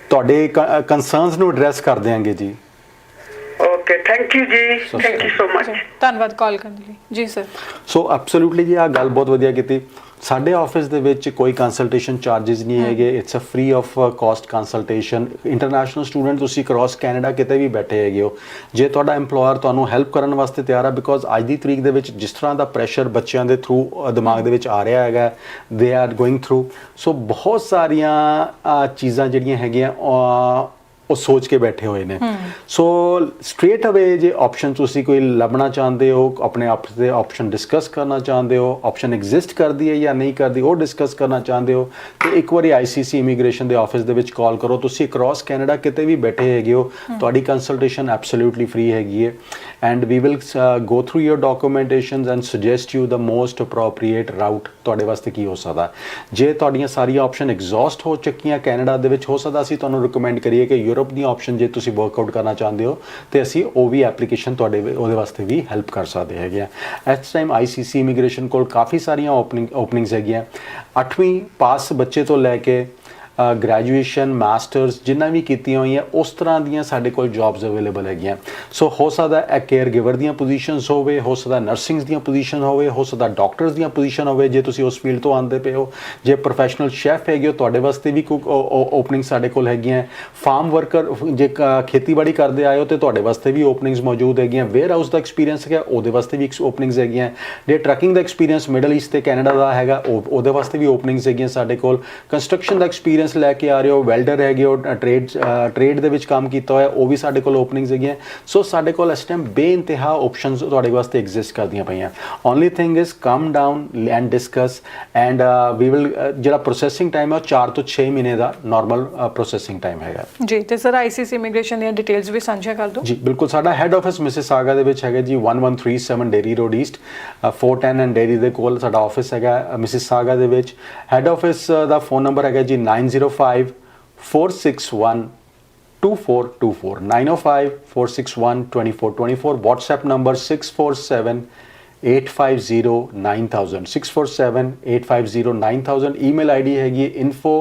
ਤੁਹਾਡੇ ਕੰਸਰਨਸ ਨੂੰ ਐਡਰੈਸ ਕਰ ਦਿਆਂਗੇ ਜੀ। ਓਕੇ ਥੈਂਕ ਯੂ ਜੀ। ਥੈਂਕ ਯੂ ਸੋ ਮਚ ਧੰਨਵਾਦ ਕਾਲ ਕਰਨ ਲਈ। ਜੀ ਸਰ ਸੋ ਐਬਸੋਲੂਟਲੀ ਜੀ ਆ ਗੱਲ ਬਹੁਤ ਵਧੀਆ ਕੀਤੀ। ਸਾਡੇ ਆਫਿਸ ਦੇ ਵਿੱਚ ਕੋਈ ਕੰਸਲਟੇਸ਼ਨ ਚਾਰजेस ਨਹੀਂ ਹੈਗੇ it's a free of cost consultation international student ਤੁਸੀਂ ਕ੍ਰਾਸ ਕੈਨੇਡਾ ਕਿਤੇ ਵੀ ਬੈਠੇ ਹੈਗੇ ਹੋ ਜੇ ਤੁਹਾਡਾ EMPLOYER ਤੁਹਾਨੂੰ ਹੈਲਪ ਕਰਨ ਵਾਸਤੇ ਤਿਆਰ ਹੈ ਬਿਕੋਜ਼ ਅੱਜ ਦੀ ਤਰੀਕ ਦੇ ਵਿੱਚ ਜਿਸ ਤਰ੍ਹਾਂ ਦਾ ਪ੍ਰੈਸ਼ਰ ਬੱਚਿਆਂ ਦੇ ਥਰੂ ਦਿਮਾਗ ਦੇ ਵਿੱਚ ਆ ਰਿਹਾ ਹੈਗਾ ਦੇ ਆਰ ਗੋਇੰਗ ਥਰੂ ਸੋ ਬਹੁਤ ਸਾਰੀਆਂ ਚੀਜ਼ਾਂ ਜਿਹੜੀਆਂ ਹੈਗੀਆਂ ਉਹ ਸੋਚ ਕੇ ਬੈਠੇ ਹੋਏ ਨੇ। ਸੋ ਸਟ੍ਰੇਟ ਅਵੇ ਜੇ ਆਪਸ਼ਨ ਤੁਸੀਂ ਕੋਈ ਲੱਭਣਾ ਚਾਹੁੰਦੇ ਹੋ, ਆਪਣੇ ਆਪ ਦੇ ਆਪਸ਼ਨ ਡਿਸਕਸ ਕਰਨਾ ਚਾਹੁੰਦੇ ਹੋ ਆਪਸ਼ਨ ਐਗਜ਼ਿਸਟ ਕਰਦੀ ਹੈ ਜਾਂ ਨਹੀਂ ਕਰਦੀ, ਉਹ ਡਿਸਕਸ ਕਰਨਾ ਚਾਹੁੰਦੇ ਹੋ, ਤੇ ਇੱਕ ਵਾਰੀ ਆਈਸੀਸੀ ਇਮੀਗ੍ਰੇਸ਼ਨ ਦੇ ਆਫਿਸ ਦੇ ਵਿੱਚ ਕਾਲ ਕਰੋ। ਤੁਸੀਂ ਅਕ੍ਰੋਸ ਕੈਨੇਡਾ ਕਿਤੇ ਵੀ ਬੈਠੇ ਹੈਗੇ ਹੋ, ਤੁਹਾਡੀ ਕੰਸਲਟੇਸ਼ਨ ਐਬਸੋਲੂਟਲੀ ਫ੍ਰੀ ਹੈਗੀ ਹੈ। And we will go through your documentations and suggest you the most appropriate route ਤੁਹਾਡੇ ਵਾਸਤੇ ਕੀ ਹੋ ਸਕਦਾ। ਜੇ ਤੁਹਾਡੀਆਂ ਸਾਰੀਆਂ ਆਪਸ਼ਨ ਐਗਜ਼ੌਸਟ ਹੋ ਚੁੱਕੀਆਂ ਕੈਨੇਡਾ ਦੇ ਵਿੱਚ, ਹੋ ਸਕਦਾ ਅਸੀਂ ਤੁਹਾਨੂੰ ਰეკਮੈਂਡ ਕਰੀਏ ਕਿ ਯੂਰਪ ਦੀਆਂ ਆਪਸ਼ਨ ਜੇ ਤੁਸੀਂ ਵਰਕਆਊਟ ਕਰਨਾ ਚਾਹੁੰਦੇ ਹੋ, ਤੇ ਅਸੀਂ ਉਹ ਵੀ ਐਪਲੀਕੇਸ਼ਨ ਤੁਹਾਡੇ ਉਹਦੇ ਵਾਸਤੇ ਵੀ ਹੈਲਪ ਕਰ ਸਕਦੇ ਹੈਗੇ ਆ। ਇਸ ਟਾਈਮ ਆਈਸੀਸੀ ਇਮੀਗ੍ਰੇਸ਼ਨ ਕੋਲ ਕਾਫੀ ਸਾਰੀਆਂ ਓਪਨਿੰਗ ਓਪਨਿੰਗਸ ਹੈਗੀਆਂ। 8ਵੀਂ ਪਾਸ ਬੱਚੇ ਤੋਂ ਲੈ ਕੇ ਗ੍ਰੈਜੂਏਸ਼ਨ ਮਾਸਟਰਸ ਜਿੰਨਾ ਵੀ ਕੀਤੀਆਂ ਹੋਈਆਂ, ਉਸ ਤਰ੍ਹਾਂ ਦੀਆਂ ਸਾਡੇ ਕੋਲ ਜੌਬਸ ਅਵੇਲੇਬਲ ਹੈਗੀਆਂ। ਸੋ ਹੋ ਸਕਦਾ ਹੈ ਕੇਅਰ ਗਿਵਰ ਦੀਆਂ ਪੋਜੀਸ਼ਨਸ ਹੋਵੇ, ਹੋ ਸਕਦਾ ਨਰਸਿੰਗਸ ਦੀਆਂ ਪੋਜੀਸ਼ਨ ਹੋਵੇ, ਹੋ ਸਕਦਾ ਡਾਕਟਰਸ ਦੀਆਂ ਪੋਜੀਸ਼ਨ ਹੋਵੇ, ਜੇ ਤੁਸੀਂ ਉਸ ਫੀਲਡ ਤੋਂ ਆਉਂਦੇ ਪਏ ਹੋ। ਜੇ ਪ੍ਰੋਫੈਸ਼ਨਲ ਸ਼ੈਫ ਹੈਗੇ ਹੋ, ਤੁਹਾਡੇ ਵਾਸਤੇ ਵੀ ਕੋਈ ਓਪਨਿੰਗ ਸਾਡੇ ਕੋਲ ਹੈਗੀਆਂ ਫਾਰਮ ਵਰਕਰ ਜੇ ਕ- ਖੇਤੀਬਾੜੀ ਕਰਦੇ ਆਏ ਹੋ ਤੇ ਤੁਹਾਡੇ ਵਾਸਤੇ ਵੀ ਓਪਨਿੰਗਸ ਮੌਜੂਦ ਹੈਗੀਆਂ। ਵੇਅਰ ਹਾਊਸ ਦਾ ਐਕਸਪੀਰੀਅੰਸ ਹੈਗਾ, ਉਹਦੇ ਵਾਸਤੇ ਵੀ ਓਪਨਿੰਗਸ ਹੈਗੀਆਂ ਜੇ ਟਰੱਕਿੰਗ ਦਾ ਐਕਸਪੀਰੀਅੰਸ ਮਿਡਲ ਈਸਟ ਤੇ ਕੈਨੇਡਾ ਦਾ ਹੈਗਾ, ਉਹ- ਉਹਦੇ ਵਾਸਤੇ ਵੀ ਓਪਨਿੰਗਸ ਹੈਗੀਆਂ ਸਾਡੇ ਕੋਲ। ਕੰਸਟਰਕਸ਼ਨ ਦਾ ਐਕਸਪੀਰੀਅੰਸ ਲੈ ਕੇ ਆ ਰਹੇ ਹੋ ਵੈਲਡਰ ਹੈਗੇ ਹੋ ਟ੍ਰੇਡ ਟ੍ਰੇਡ ਦੇ ਵਿੱਚ ਕੰਮ ਕੀਤਾ ਹੋਇਆ ਉਹ ਵੀ ਸਾਡੇ ਕੋਲ ਓਪਨਿੰਗਸ ਹੈਗੀਆਂ। ਸੋ ਸਾਡੇ ਕੋਲ ਇਸ ਟਾਈਮ ਬੇਇੰਤਹਾ ਆਪਸ਼ਨਸ ਤੁਹਾਡੇ ਵਾਸਤੇ ਐਗਜ਼ਿਸਟ ਕਰਦੀਆਂ ਪਈਆਂ। Only thing is come down and discuss and we will ਜਿਹੜਾ ਪ੍ਰੋਸੈਸਿੰਗ ਟਾਈਮ ਹੈ ਉਹ 4 ਤੋਂ 6 ਮਹੀਨੇ ਦਾ ਨਾਰਮਲ ਪ੍ਰੋਸੈਸਿੰਗ ਟਾਈਮ ਹੈਗਾ। ਜੀ ਤੇ ਸਰ ਆਈਸੀਸੀ ਇਮੀਗ੍ਰੇਸ਼ਨ ਦੀਆਂ ਡਿਟੇਲਸ ਵੀ ਸਾਂਝੀਆਂ ਕਰ ਦਿਓ। ਜੀ ਬਿਲਕੁਲ ਸਾਡਾ ਹੈੱਡ ਆਫਿਸ ਮਿਸਿਸਾਗਾ ਦੇ ਵਿੱਚ ਹੈਗਾ ਜੀ 1137 Derry road east 410 and Derry ਦੇ ਕੋਲ ਸਾਡਾ ਆਫਿਸ ਹੈਗਾ ਮਿਸਿਸਾਗਾ ਦੇ ਵਿੱਚ। ਹੈੱਡ ਆਫਿਸ ਦਾ ਫੋਨ ਨੰਬਰ ਹੈਗਾ ਜੀ 905 461 2424 WhatsApp number 647 850 9000 647 850 9000 Email ID हैगी info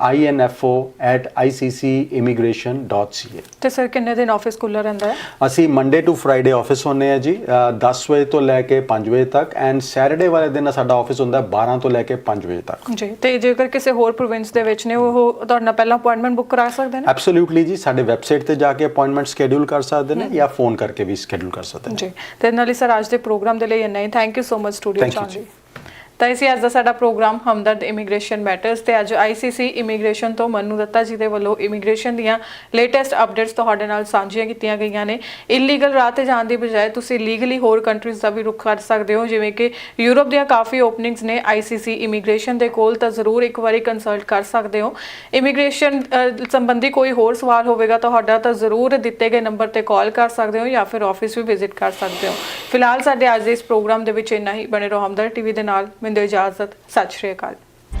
info@iccimmigration.ca ਤੇ ਸਰ ਕਿੰਨੇ ਦਿਨ ਆਫਿਸ ਖੁੱਲ੍ਹਾ ਰਹਿੰਦਾ ਹੈ? ਅਸੀਂ ਮੰਡੇ ਟੂ ਫਰਾਈਡੇ ਆਫਿਸ ਹੁੰਨੇ ਆ ਜੀ ਅ, 10 ਵਜੇ ਤੋਂ ਲੈ ਕੇ 5 ਵਜੇ ਤੱਕ ਐਂਡ ਸੈਟਰਡੇ ਵਾਲੇ ਦਿਨ ਸਾਡਾ ਆਫਿਸ ਹੁੰਦਾ ਹੈ 12 ਤੋਂ ਲੈ ਕੇ 5 ਵਜੇ ਤੱਕ। ਜੀ ਤੇ ਜੇਕਰ ਕਿਸੇ ਹੋਰ ਪ੍ਰੋਵਿੰਸ ਦੇ ਵਿੱਚ ਨੇ ਉਹ ਤੁਹਾਡੇ ਨਾਲ ਪਹਿਲਾਂ ਅਪਾਇੰਟਮੈਂਟ ਬੁੱਕ ਕਰਾ ਸਕਦੇ ਨੇ? ਐਬਸੋਲੂਟਲੀ ਜੀ ਸਾਡੇ ਵੈਬਸਾਈਟ ਤੇ ਜਾ ਕੇ ਅਪਾਇੰਟਮੈਂਟ ਸ਼ੈਡਿਊਲ ਕਰ ਸਕਦੇ ਨੇ ਜਾਂ ਫੋਨ ਕਰਕੇ ਵੀ ਸ਼ੈਡਿਊਲ ਕਰ ਸਕਦੇ ਨੇ। ਜੀ ਤੇ ਨਾਲ ਸਰ ਅੱਜ ਦੇ ਪ੍ਰੋਗਰਾਮ ਦੇ ਲਈ ਇੰਨਾ ਹੀ। Thank you so much studio Thank you ਚਾਹਣ ਜੀ। ਲਈ ਤਾਂ ਇਸੇ ਅੱਜ ਦਾ ਸਾਡਾ ਪ੍ਰੋਗਰਾਮ ਹਮਦਰਦ ਇਮੀਗ੍ਰੇਸ਼ਨ ਮੈਟਰਸ ਤੇ ਅੱਜ ਆਈਸੀਸੀ ਇਮੀਗ੍ਰੇਸ਼ਨ ਤੋਂ ਮਨੂ ਦੱਤਾ ਜੀ ਦੇ ਵੱਲੋਂ ਇਮੀਗ੍ਰੇਸ਼ਨ ਦੀਆਂ ਲੇਟੈਸਟ ਅਪਡੇਟਸ ਤੁਹਾਡੇ ਨਾਲ ਸਾਂਝੀਆਂ ਕੀਤੀਆਂ ਗਈਆਂ ਨੇ। ਇਲੀਗਲ ਰਾਹ ਤੇ ਜਾਣ ਦੀ ਬਜਾਏ ਤੁਸੀਂ ਲੀਗਲੀ ਹੋਰ ਕੰਟਰੀਜ਼ ਦਾ ਵੀ ਰੁਖ ਕਰ ਸਕਦੇ ਹੋ, ਜਿਵੇਂ ਕਿ ਯੂਰਪ ਦੀਆਂ ਕਾਫੀ ਓਪਨਿੰਗਸ ਨੇ ਆਈਸੀਸੀ ਇਮੀਗ੍ਰੇਸ਼ਨ ਦੇ ਕੋਲ, ਤਾਂ ਜ਼ਰੂਰ ਇੱਕ ਵਾਰੀ ਕੰਸਲਟ ਕਰ ਸਕਦੇ ਹੋ। ਇਮੀਗ੍ਰੇਸ਼ਨ ਸੰਬੰਧੀ ਕੋਈ ਹੋਰ ਸਵਾਲ ਹੋਵੇਗਾ ਤੁਹਾਡਾ, ਤਾਂ ਜ਼ਰੂਰ ਦਿੱਤੇ ਗਏ ਨੰਬਰ ਤੇ ਕਾਲ ਕਰ ਸਕਦੇ ਹੋ ਜਾਂ ਫਿਰ ਆਫਿਸ ਵੀ ਵਿਜ਼ਿਟ ਕਰ ਸਕਦੇ ਹੋ। ਫਿਲਹਾਲ ਸਾਡੇ ਅੱਜ ਦੇ ਇਸ ਪ੍ਰੋਗਰਾਮ ਦੇ ਵਿੱਚ ਇੰਨਾ ਹੀ। ਬਣੇ ਰਹੋ ਹਮਦਰ ਟੀਵੀ ਦੇ ਨਾਲ। ਮੈਨੂੰ ਦਿਓ ਇਜਾਜ਼ਤ। ਸਤਿ ਸ਼੍ਰੀ ਅਕਾਲ।